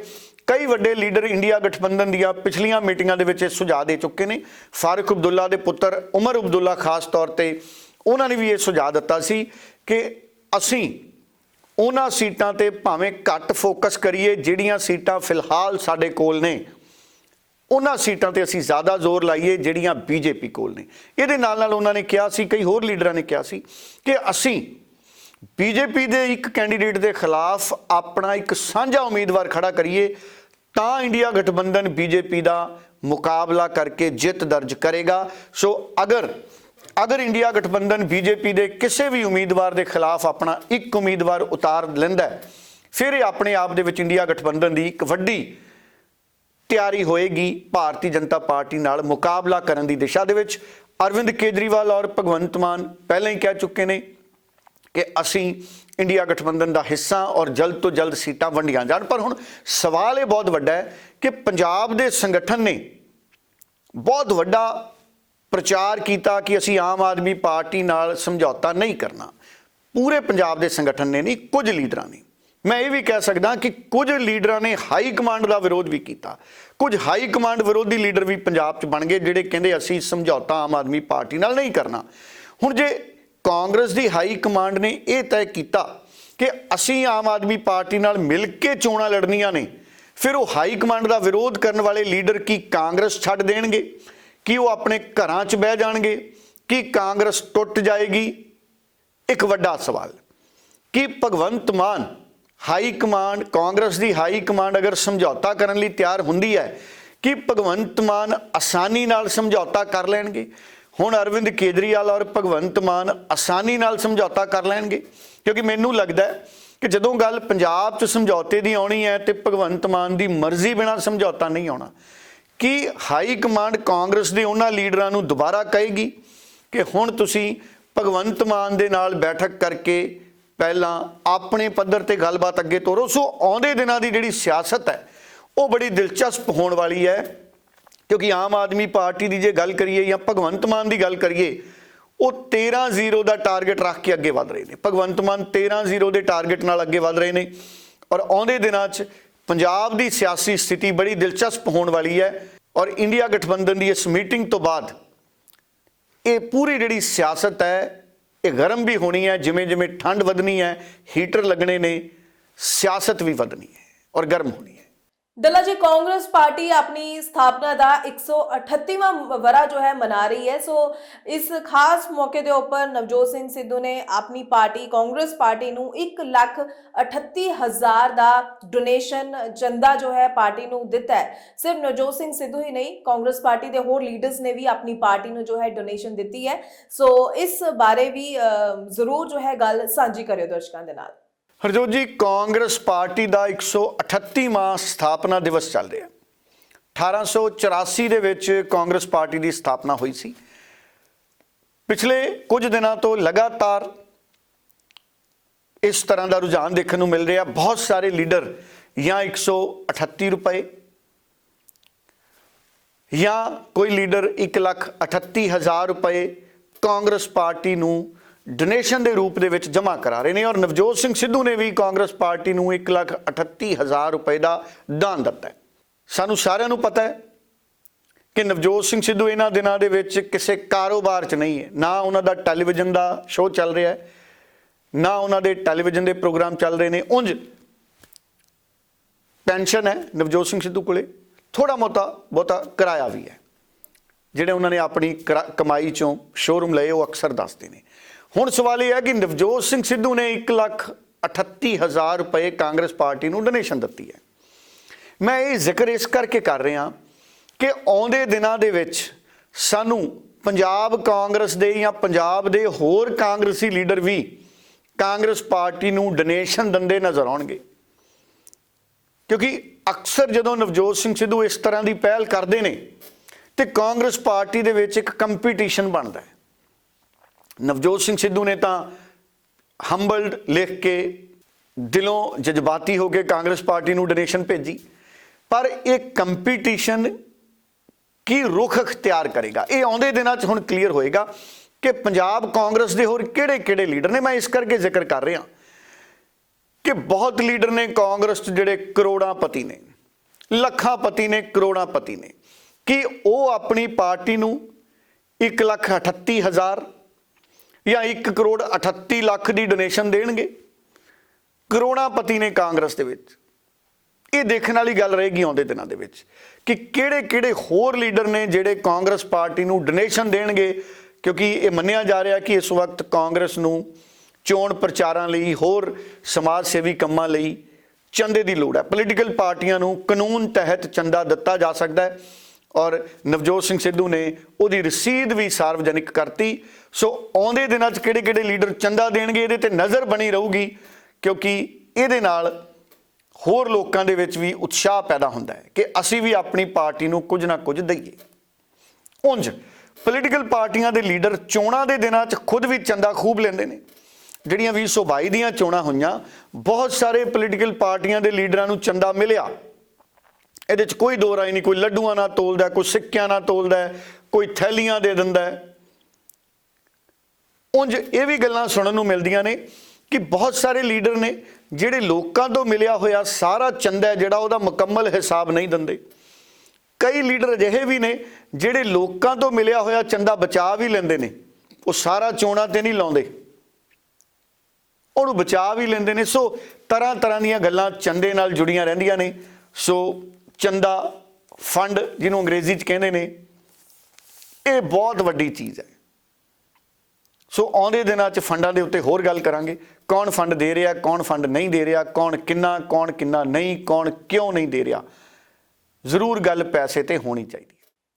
ਕਈ ਵੱਡੇ ਲੀਡਰ ਇੰਡੀਆ ਗਠਬੰਧਨ ਦੀਆਂ ਪਿਛਲੀਆਂ ਮੀਟਿੰਗਾਂ ਦੇ ਵਿੱਚ ਇਹ ਸੁਝਾਅ ਦੇ ਚੁੱਕੇ ਨੇ। ਫਾਰੂਕ ਅਬਦੁੱਲਾ ਦੇ ਪੁੱਤਰ ਉਮਰ ਅਬਦੁੱਲਾ ਖਾਸ ਤੌਰ ਤੇ, ਉਹਨਾਂ ਨੇ ਵੀ ਇਹ ਸੁਝਾਅ ਦਿੱਤਾ ਸੀ ਕਿ ਅਸੀਂ ਉਹਨਾਂ ਸੀਟਾਂ ਤੇ ਭਾਵੇਂ ਘੱਟ ਫੋਕਸ ਕਰੀਏ, ਜਿਹੜੀਆਂ ਸੀਟਾਂ ਫਿਲਹਾਲ ਸਾਡੇ ਕੋਲ ਨੇ, ਉਹਨਾਂ ਸੀਟਾਂ ਤੇ ਅਸੀਂ ਜ਼ਿਆਦਾ ਜ਼ੋਰ ਲਾਈਏ, ਜਿਹੜੀਆਂ ਬੀਜੇਪੀ ਕੋਲ ਨੇ। ਇਹਦੇ ਨਾਲ ਨਾਲ ਉਹਨਾਂ ਨੇ ਕਿਹਾ ਸੀ, ਕਈ ਹੋਰ ਲੀਡਰਾਂ ਨੇ ਕਿਹਾ ਸੀ ਕਿ ਅਸੀਂ ਬੀਜੇਪੀ ਦੇ ਇੱਕ ਕੈਂਡੀਡੇਟ ਦੇ ਖਿਲਾਫ ਆਪਣਾ ਇੱਕ ਸਾਂਝਾ ਉਮੀਦਵਾਰ ਖੜਾ ਕਰੀਏ ਤਾਂ ਇੰਡੀਆ ਗਠਬੰਧਨ ਬੀਜੇਪੀ ਦਾ ਮੁਕਾਬਲਾ ਕਰਕੇ ਜਿੱਤ ਦਰਜ ਕਰੇਗਾ। ਸੋ ਅਗਰ ਅਗਰ ਇੰਡੀਆ ਗਠਬੰਧਨ ਬੀਜੇਪੀ ਦੇ ਕਿਸੇ ਵੀ ਉਮੀਦਵਾਰ ਦੇ ਖਿਲਾਫ ਆਪਣਾ ਇੱਕ ਉਮੀਦਵਾਰ ਉਤਾਰ ਲੈਂਦਾ ਫਿਰ ਇਹ ਆਪਣੇ ਆਪ ਦੇ ਵਿੱਚ ਇੰਡੀਆ ਗਠਬੰਧਨ ਦੀ ਇੱਕ ਵੱਡੀ ਤਿਆਰੀ ਹੋਏਗੀ। ਭਾਰਤੀ ਜਨਤਾ ਪਾਰਟੀ ਨਾਲ ਮੁਕਾਬਲਾ ਕਰਨ ਦੀ ਦਿਸ਼ਾ ਦੇ ਵਿੱਚ ਅਰਵਿੰਦ ਕੇਜਰੀਵਾਲ ਔਰ ਭਗਵੰਤ ਮਾਨ ਪਹਿਲਾਂ ਹੀ ਕਹਿ ਚੁੱਕੇ ਨੇ। ਕਿ ਅਸੀਂ ਇੰਡੀਆ ਗਠਬੰਧਨ ਦਾ ਹਿੱਸਾ ਔਰ ਜਲਦ ਤੋਂ ਜਲਦ ਸੀਟਾਂ ਵੰਡੀਆਂ ਜਾਣ। ਪਰ ਹੁਣ ਸਵਾਲ ਇਹ ਬਹੁਤ ਵੱਡਾ ਹੈ ਕਿ ਪੰਜਾਬ ਦੇ ਸੰਗਠਨ ਨੇ ਬਹੁਤ ਵੱਡਾ ਪ੍ਰਚਾਰ ਕੀਤਾ ਕਿ ਅਸੀਂ ਆਮ ਆਦਮੀ ਪਾਰਟੀ ਨਾਲ ਸਮਝੌਤਾ ਨਹੀਂ ਕਰਨਾ। ਪੂਰੇ ਪੰਜਾਬ ਦੇ ਸੰਗਠਨ ਨੇ ਨਹੀਂ, ਕੁਝ ਲੀਡਰਾਂ ਨੇ। ਮੈਂ ਇਹ ਵੀ ਕਹਿ ਸਕਦਾ ਕਿ ਕੁਝ ਲੀਡਰਾਂ ਨੇ ਹਾਈ ਕਮਾਂਡ ਦਾ ਵਿਰੋਧ ਵੀ ਕੀਤਾ। ਕੁਝ ਹਾਈ ਕਮਾਂਡ ਵਿਰੋਧੀ ਲੀਡਰ ਵੀ ਪੰਜਾਬ 'ਚ ਬਣ ਗਏ, ਜਿਹੜੇ ਕਹਿੰਦੇ ਅਸੀਂ ਸਮਝੌਤਾ ਆਮ ਆਦਮੀ ਪਾਰਟੀ ਨਾਲ ਨਹੀਂ ਕਰਨਾ। ਹੁਣ ਜੇ ਕਾਂਗਰਸ ਦੀ ਹਾਈ ਕਮਾਂਡ ਨੇ ਇਹ ਤੈਅ ਕੀਤਾ ਕਿ ਅਸੀਂ ਆਮ ਆਦਮੀ ਪਾਰਟੀ ਨਾਲ ਮਿਲ ਕੇ ਚੋਣਾਂ ਲੜਨੀਆਂ ਨੇ। ਫਿਰ ਉਹ ਹਾਈ ਕਮਾਂਡ ਦਾ ਵਿਰੋਧ ਕਰਨ ਵਾਲੇ ਲੀਡਰ ਕੀ ਕਾਂਗਰਸ ਛੱਡ ਦੇਣਗੇ? ਕੀ ਉਹ ਆਪਣੇ ਘਰਾਂ 'ਚ ਬਹਿ ਜਾਣਗੇ? ਕੀ ਕਾਂਗਰਸ ਟੁੱਟ ਜਾਏਗੀ? ਇੱਕ ਵੱਡਾ ਸਵਾਲ। ਕਿ Bhagwant Mann high command, Congress ਦੀ ਹਾਈ ਕਮਾਂਡ ਅਗਰ ਸਮਝੌਤਾ ਕਰਨ ਲਈ ਤਿਆਰ ਹੁੰਦੀ ਹੈ, ਕਿ ਭਗਵੰਤ ਮਾਨ ਆਸਾਨੀ ਨਾਲ ਸਮਝੌਤਾ ਕਰ ਲੈਣਗੇ? ਹੁਣ ਅਰਵਿੰਦ ਕੇਜਰੀਵਾਲ ਔਰ ਭਗਵੰਤ ਮਾਨ ਆਸਾਨੀ ਨਾਲ ਸਮਝੌਤਾ ਕਰ ਲੈਣਗੇ। ਕਿਉਂਕਿ ਮੈਨੂੰ ਲੱਗਦਾ ਹੈ ਕਿ ਜਦੋਂ ਗੱਲ ਪੰਜਾਬ 'ਚ ਸਮਝੌਤੇ ਦੀ ਆਉਣੀ ਹੈ ਤੇ ਭਗਵੰਤ ਮਾਨ ਦੀ ਮਰਜ਼ੀ ਬਿਨਾਂ ਸਮਝੌਤਾ ਨਹੀਂ ਆਉਣਾ। ਕੀ ਹਾਈ ਕਮਾਂਡ ਕਾਂਗਰਸ ਦੇ ਉਹਨਾਂ ਲੀਡਰਾਂ ਨੂੰ ਦੁਬਾਰਾ ਕਹੇਗੀ ਕਿ ਹੁਣ ਤੁਸੀਂ ਭਗਵੰਤ ਮਾਨ ਦੇ ਨਾਲ ਬੈਠਕ ਕਰਕੇ ਪਹਿਲਾਂ ਆਪਣੇ ਪੱਧਰ ਤੇ ਗੱਲਬਾਤ ਅੱਗੇ ਤੋਰੋ? ਸੋ ਆਉਂਦੇ ਦਿਨਾਂ ਦੀ ਜਿਹੜੀ ਸਿਆਸਤ ਹੈ, ਉਹ ਬੜੀ ਦਿਲਚਸਪ ਹੋਣ ਵਾਲੀ ਹੈ। ਕਿਉਂਕਿ ਆਮ ਆਦਮੀ ਪਾਰਟੀ ਦੀ ਜੇ ਗੱਲ ਕਰੀਏ ਜਾਂ ਭਗਵੰਤ ਮਾਨ ਦੀ ਗੱਲ ਕਰੀਏ, ਉਹ 13-0 ਦਾ ਟਾਰਗੇਟ ਰੱਖ ਕੇ ਅੱਗੇ ਵਧ ਰਹੇ ਨੇ। ਭਗਵੰਤ ਮਾਨ 13-0 ਦੇ ਟਾਰਗੇਟ ਨਾਲ ਅੱਗੇ ਵਧ ਰਹੇ ਨੇ ਔਰ ਆਉਂਦੇ ਦਿਨਾਂ 'ਚ ਪੰਜਾਬ ਦੀ ਸਿਆਸੀ ਸਥਿਤੀ ਬੜੀ ਦਿਲਚਸਪ ਹੋਣ ਵਾਲੀ ਹੈ ਔਰ ਇੰਡੀਆ ਗਠਬੰਧਨ ਦੀ ਇਸ ਮੀਟਿੰਗ ਤੋਂ ਬਾਅਦ ਇਹ ਪੂਰੀ ਜਿਹੜੀ ਸਿਆਸਤ ਹੈ, ਇਹ ਗਰਮ ਵੀ ਹੋਣੀ ਹੈ ਜਿਵੇਂ ਜਿਵੇਂ ਠੰਡ ਵਧਣੀ ਹੈ, ਹੀਟਰ ਲੱਗਣੇ ਨੇ, ਸਿਆਸਤ ਵੀ ਵਧਣੀ ਹੈ ਔਰ ਗਰਮ ਹੋਣੀ ਹੈ।
ਡੱਲਾ ਜੀ, ਕਾਂਗਰਸ ਪਾਰਟੀ ਆਪਣੀ ਸਥਾਪਨਾ ਦਾ 138ਵਾਂ ਵਰਾ ਜੋ ਹੈ ਮਨਾ ਰਹੀ ਹੈ। ਸੋ ਇਸ ਖਾਸ ਮੌਕੇ ਦੇ ਉੱਪਰ ਨਵਜੋਤ ਸਿੰਘ ਸਿੱਧੂ ਨੇ ਆਪਣੀ ਪਾਰਟੀ, ਕਾਂਗਰਸ ਪਾਰਟੀ ਨੂੰ 1 ਲੱਖ 38 ਹਜ਼ਾਰ ਦਾ ਡੋਨੇਸ਼ਨ ਚੰਦਾ ਜੋ ਹੈ ਪਾਰਟੀ ਨੂੰ ਦਿੱਤਾ ਹੈ। ਸਿਰਫ ਨਵਜੋਤ ਸਿੰਘ ਸਿੱਧੂ ਹੀ ਨਹੀਂ, ਕਾਂਗਰਸ ਪਾਰਟੀ ਦੇ ਹੋਰ ਲੀਡਰਸ ਨੇ ਵੀ ਆਪਣੀ ਪਾਰਟੀ ਨੂੰ ਜੋ ਹੈ ਡੋਨੇਸ਼ਨ ਦਿੱਤੀ ਹੈ। ਸੋ ਇਸ ਬਾਰੇ ਵੀ ਜ਼ਰੂਰ ਜੋ ਹੈ ਗੱਲ ਸਾਂਝੀ ਕਰਿਓ ਦਰਸ਼ਕਾਂ ਦੇ ਨਾਲ।
ਹਰਜੋਤ ਜੀ ਕਾਂਗਰਸ ਪਾਰਟੀ ਦਾ 138ਵਾਂ ਸਥਾਪਨਾ ਦਿਵਸ ਚੱਲ ਰਿਹਾ 1884 ਦੇ ਵਿੱਚ ਕਾਂਗਰਸ ਪਾਰਟੀ ਦੀ ਸਥਾਪਨਾ ਹੋਈ ਸੀ। ਪਿਛਲੇ ਕੁਝ ਦਿਨਾਂ ਤੋਂ ਲਗਾਤਾਰ ਇਸ ਤਰ੍ਹਾਂ ਦਾ ਰੁਝਾਨ ਦੇਖਣ ਨੂੰ ਮਿਲ ਰਿਹਾ। ਬਹੁਤ ਸਾਰੇ ਲੀਡਰ ਜਾਂ 138 ਰੁਪਏ ਜਾਂ ਕੋਈ ਲੀਡਰ 1 ਲੱਖ 38 ਹਜ਼ਾਰ ਰੁਪਏ ਕਾਂਗਰਸ ਪਾਰਟੀ ਨੂੰ ਡੋਨੇਸ਼ਨ ਦੇ ਰੂਪ ਦੇ ਵਿੱਚ ਜਮ੍ਹਾਂ ਕਰਾ ਰਹੇ ਨੇ ਔਰ ਨਵਜੋਤ ਸਿੰਘ ਸਿੱਧੂ ਨੇ ਵੀ ਕਾਂਗਰਸ ਪਾਰਟੀ ਨੂੰ 1 ਲੱਖ 38 ਹਜ਼ਾਰ ਰੁਪਏ ਦਾ ਦਾਨ ਦਿੱਤਾ ਹੈ। ਸਾਨੂੰ ਸਾਰਿਆਂ ਨੂੰ ਪਤਾ ਹੈ ਕਿ ਨਵਜੋਤ ਸਿੰਘ ਸਿੱਧੂ ਇਹਨਾਂ ਦਿਨਾਂ ਦੇ ਵਿੱਚ ਕਿਸੇ ਕਾਰੋਬਾਰ 'ਚ ਨਹੀਂ ਹੈ। ਨਾ ਉਹਨਾਂ ਦਾ ਟੈਲੀਵਿਜ਼ਨ ਦਾ ਸ਼ੋਅ ਚੱਲ ਰਿਹਾ ਹੈ, ਨਾ ਉਹਨਾਂ ਦੇ ਟੈਲੀਵਿਜ਼ਨ ਦੇ ਪ੍ਰੋਗਰਾਮ ਚੱਲ ਰਹੇ ਨੇ। ਉਂਝ ਪੈਨਸ਼ਨ ਹੈ ਨਵਜੋਤ ਸਿੰਘ ਸਿੱਧੂ ਕੋਲੇ ਥੋੜਾ ਮੋਤਾ ਬਹੁਤਾ ਕਿਰਾਇਆ ਵੀ ਹੈ। ਜਿਹੜੇ ਉਹਨਾਂ ਨੇ ਆਪਣੀ ਕਰਾ- ਕਮਾਈ ਚੋਂ ਸ਼ੋਰੂਮ ਲਏ, ਉਹ ਅਕਸਰ ਦੱਸਦੇ ਨੇ। ਹੁਣ ਸਵਾਲ ਇਹ ਹੈ ਕਿ ਨਵਜੋਤ ਸਿੰਘ ਸਿੱਧੂ ਨੇ 1 ਲੱਖ 38 ਹਜ਼ਾਰ ਰੁਪਏ ਕਾਂਗਰਸ ਪਾਰਟੀ ਨੂੰ ਡੋਨੇਸ਼ਨ ਦਿੱਤੀ ਹੈ। ਮੈਂ ਇਹ ਜ਼ਿਕਰ ਇਸ ਕਰਕੇ ਕਰ ਰਿਹਾ ਕਿ ਆਉਂਦੇ ਦਿਨਾਂ ਦੇ ਵਿੱਚ ਸਾਨੂੰ ਪੰਜਾਬ ਕਾਂਗਰਸ ਦੇ ਜਾਂ ਪੰਜਾਬ ਦੇ ਹੋਰ ਕਾਂਗਰਸੀ ਲੀਡਰ ਵੀ ਕਾਂਗਰਸ ਪਾਰਟੀ ਨੂੰ ਡੋਨੇਸ਼ਨ ਦਿੰਦੇ ਨਜ਼ਰ ਆਉਣਗੇ। ਕਿਉਂਕਿ ਅਕਸਰ ਜਦੋਂ ਨਵਜੋਤ ਸਿੰਘ ਸਿੱਧੂ ਇਸ ਤਰ੍ਹਾਂ ਦੀ ਪਹਿਲ ਕਰਦੇ ਨੇ, ਤੇ ਕਾਂਗਰਸ ਪਾਰਟੀ ਦੇ ਵਿੱਚ ਇੱਕ ਕੰਪੀਟੀਸ਼ਨ ਬਣਦਾ ਹੈ। ਨਵਜੋਤ ਸਿੰਘ ਸਿੱਧੂ ਨੇ ਤਾਂ ਹੰਬਲਡ ਲਿਖ ਕੇ ਦਿਲੋਂ ਜਜ਼ਬਾਤੀ ਹੋ ਕੇ ਕਾਂਗਰਸ ਪਾਰਟੀ ਨੂੰ ਡੋਨੇਸ਼ਨ ਭੇਜੀ। ਪਰ ਇਹ ਕੰਪੀਟੀਸ਼ਨ ਕੀ ਰੁਖ ਅਖਤਿਆਰ ਕਰੇਗਾ? ਇਹ ਆਉਂਦੇ ਦਿਨਾਂ 'ਚ ਹੁਣ ਕਲੀਅਰ ਹੋਏਗਾ ਕਿ ਪੰਜਾਬ ਕਾਂਗਰਸ ਦੇ ਹੋਰ ਕਿਹੜੇ-ਕਿਹੜੇ ਲੀਡਰ ਨੇ। ਮੈਂ ਇਸ ਕਰਕੇ ਜ਼ਿਕਰ ਕਰ ਰਿਹਾ ਕਿ ਬਹੁਤ ਲੀਡਰ ਨੇ ਕਾਂਗਰਸ 'ਚ ਜਿਹੜੇ ਕਰੋੜਾਂ ਪਤੀ ਨੇ, ਲੱਖਾਂ ਪਤੀ ਨੇ, ਕਰੋੜਾਂ ਪਤੀ ਨੇ। ਕਿ ਉਹ ਆਪਣੀ ਪਾਰਟੀ ਨੂੰ 1 ਲੱਖ 38 ਹਜ਼ਾਰ ਜਾਂ 1 ਕਰੋੜ 38 ਲੱਖ ਦੀ ਡੋਨੇਸ਼ਨ ਦੇਣਗੇ। ਕਰੋੜਾਂ ਪਤੀ ਨੇ ਕਾਂਗਰਸ ਦੇ ਵਿੱਚ। ਇਹ ਦੇਖਣ ਵਾਲੀ ਗੱਲ ਰਹੇਗੀ ਆਉਂਦੇ ਦਿਨਾਂ ਦੇ ਵਿੱਚ ਕਿ ਕਿਹੜੇ-ਕਿਹੜੇ ਹੋਰ ਲੀਡਰ ਨੇ ਜਿਹੜੇ ਕਾਂਗਰਸ ਪਾਰਟੀ ਨੂੰ ਡੋਨੇਸ਼ਨ ਦੇਣਗੇ, ਕਿਉਂਕਿ ਇਹ ਮੰਨਿਆ ਜਾ ਰਿਹਾ ਕਿ ਇਸ ਵਕਤ ਕਾਂਗਰਸ ਨੂੰ ਚੋਣ ਪ੍ਰਚਾਰਾਂ ਲਈ, ਹੋਰ ਸਮਾਜ ਸੇਵੀ ਕੰਮਾਂ ਲਈ ਚੰਦੇ ਦੀ ਲੋੜ ਹੈ। ਪੋਲੀਟੀਕਲ ਪਾਰਟੀਆਂ ਨੂੰ ਕਾਨੂੰਨ ਤਹਿਤ ਚੰਦਾ ਦਿੱਤਾ ਜਾ ਸਕਦਾ ਹੈ। ਔਰ ਨਵਜੋਤ ਸਿੰਘ ਸਿੱਧੂ ਨੇ ਉਹਦੀ ਰਸੀਦ ਵੀ ਸਾਰਵਜਨਿਕ ਕਰਤੀ। ਸੋ ਆਉਂਦੇ ਦਿਨਾਂ 'ਚ ਕਿਹੜੇ-ਕਿਹੜੇ ਲੀਡਰ ਚੰਦਾ ਦੇਣਗੇ, ਇਹਦੇ ਤੇ ਨਜ਼ਰ ਬਣੀ ਰਹੂਗੀ, ਕਿਉਂਕਿ ਇਹਦੇ ਨਾਲ ਹੋਰ ਲੋਕਾਂ ਦੇ ਵਿੱਚ ਵੀ ਉਤਸ਼ਾਹ ਪੈਦਾ ਹੁੰਦਾ ਹੈ ਕਿ ਅਸੀਂ ਵੀ ਆਪਣੀ ਪਾਰਟੀ ਨੂੰ ਕੁਝ ਨਾ ਕੁਝ ਦਈਏ। ਉਂਝ ਪੋਲੀਟੀਕਲ ਪਾਰਟੀਆਂ ਦੇ ਲੀਡਰ ਚੋਣਾਂ ਦੇ ਦਿਨਾਂ 'ਚ ਖੁਦ ਵੀ ਚੰਦਾ ਖੂਬ ਲੈਂਦੇ ਨੇ। ਜਿਹੜੀਆਂ 2022 ਦੀਆਂ ਚੋਣਾਂ ਹੋਈਆਂ, ਬਹੁਤ ਸਾਰੇ ਪੋਲੀਟੀਕਲ ਪਾਰਟੀਆਂ ਦੇ ਲੀਡਰਾਂ ਨੂੰ ਚੰਦਾ ਮਿਲਿਆ। ਇਹਦੇ 'ਚ ਕੋਈ ਦੋ ਰਾਏ ਨਹੀਂ, ਕੋਈ ਲੱਡੂਆਂ ਨਾਲ ਤੋਲਦਾ, ਕੋਈ ਸਿੱਕਿਆਂ ਨਾਲ ਤੋਲਦਾ, ਕੋਈ ਥੈਲੀਆਂ ਦੇ ਦਿੰਦਾ ਹੈ। ਉਂਝ ਇਹ ਵੀ ਗੱਲਾਂ ਸੁਣਨ ਨੂੰ ਮਿਲਦੀਆਂ ਨੇ ਕਿ ਬਹੁਤ ਸਾਰੇ ਲੀਡਰ ਨੇ ਜਿਹੜੇ ਲੋਕਾਂ ਤੋਂ ਮਿਲਿਆ ਹੋਇਆ ਸਾਰਾ ਚੰਦਾ ਜਿਹੜਾ ਉਹਦਾ ਮੁਕੰਮਲ ਹਿਸਾਬ ਨਹੀਂ ਦਿੰਦੇ। ਕਈ ਲੀਡਰ ਅਜਿਹੇ ਵੀ ਨੇ ਜਿਹੜੇ ਲੋਕਾਂ ਤੋਂ ਮਿਲਿਆ ਹੋਇਆ ਚੰਦਾ ਬਚਾ ਵੀ ਲੈਂਦੇ ਨੇ। ਉਹ ਸਾਰਾ ਚੋਣਾਂ ਤੇ ਨਹੀਂ ਲਾਉਂਦੇ। ਉਹਨੂੰ ਬਚਾ ਵੀ ਲੈਂਦੇ ਨੇ। ਸੋ ਤਰ੍ਹਾਂ ਤਰ੍ਹਾਂ ਦੀਆਂ ਗੱਲਾਂ ਚੰਦੇ ਨਾਲ ਜੁੜੀਆਂ ਰਹਿੰਦੀਆਂ ਨੇ। ਸੋ ਚੰਦਾ ਫੰਡ, ਜਿਹਨੂੰ ਅੰਗਰੇਜ਼ੀ 'ਚ ਕਹਿੰਦੇ ਨੇ, ਇਹ ਬਹੁਤ ਵੱਡੀ ਚੀਜ਼ ਹੈ। ਸੋ ਆਉਂਦੇ ਦਿਨਾਂ 'ਚ ਫੰਡਾਂ ਦੇ ਉੱਤੇ ਹੋਰ ਗੱਲ ਕਰਾਂਗੇ। ਕੌਣ ਫੰਡ ਦੇ ਰਿਹਾ, ਕੌਣ ਫੰਡ ਨਹੀਂ ਦੇ ਰਿਹਾ, ਕੌਣ ਕਿੰਨਾ ਕੌਣ ਕਿੰਨਾ ਨਹੀਂ, ਕੌਣ ਕਿਉਂ ਨਹੀਂ ਦੇ ਰਿਹਾ। ਜ਼ਰੂਰ ਗੱਲ ਪੈਸੇ ਤੇ ਹੋਣੀ ਚਾਹੀਦੀ।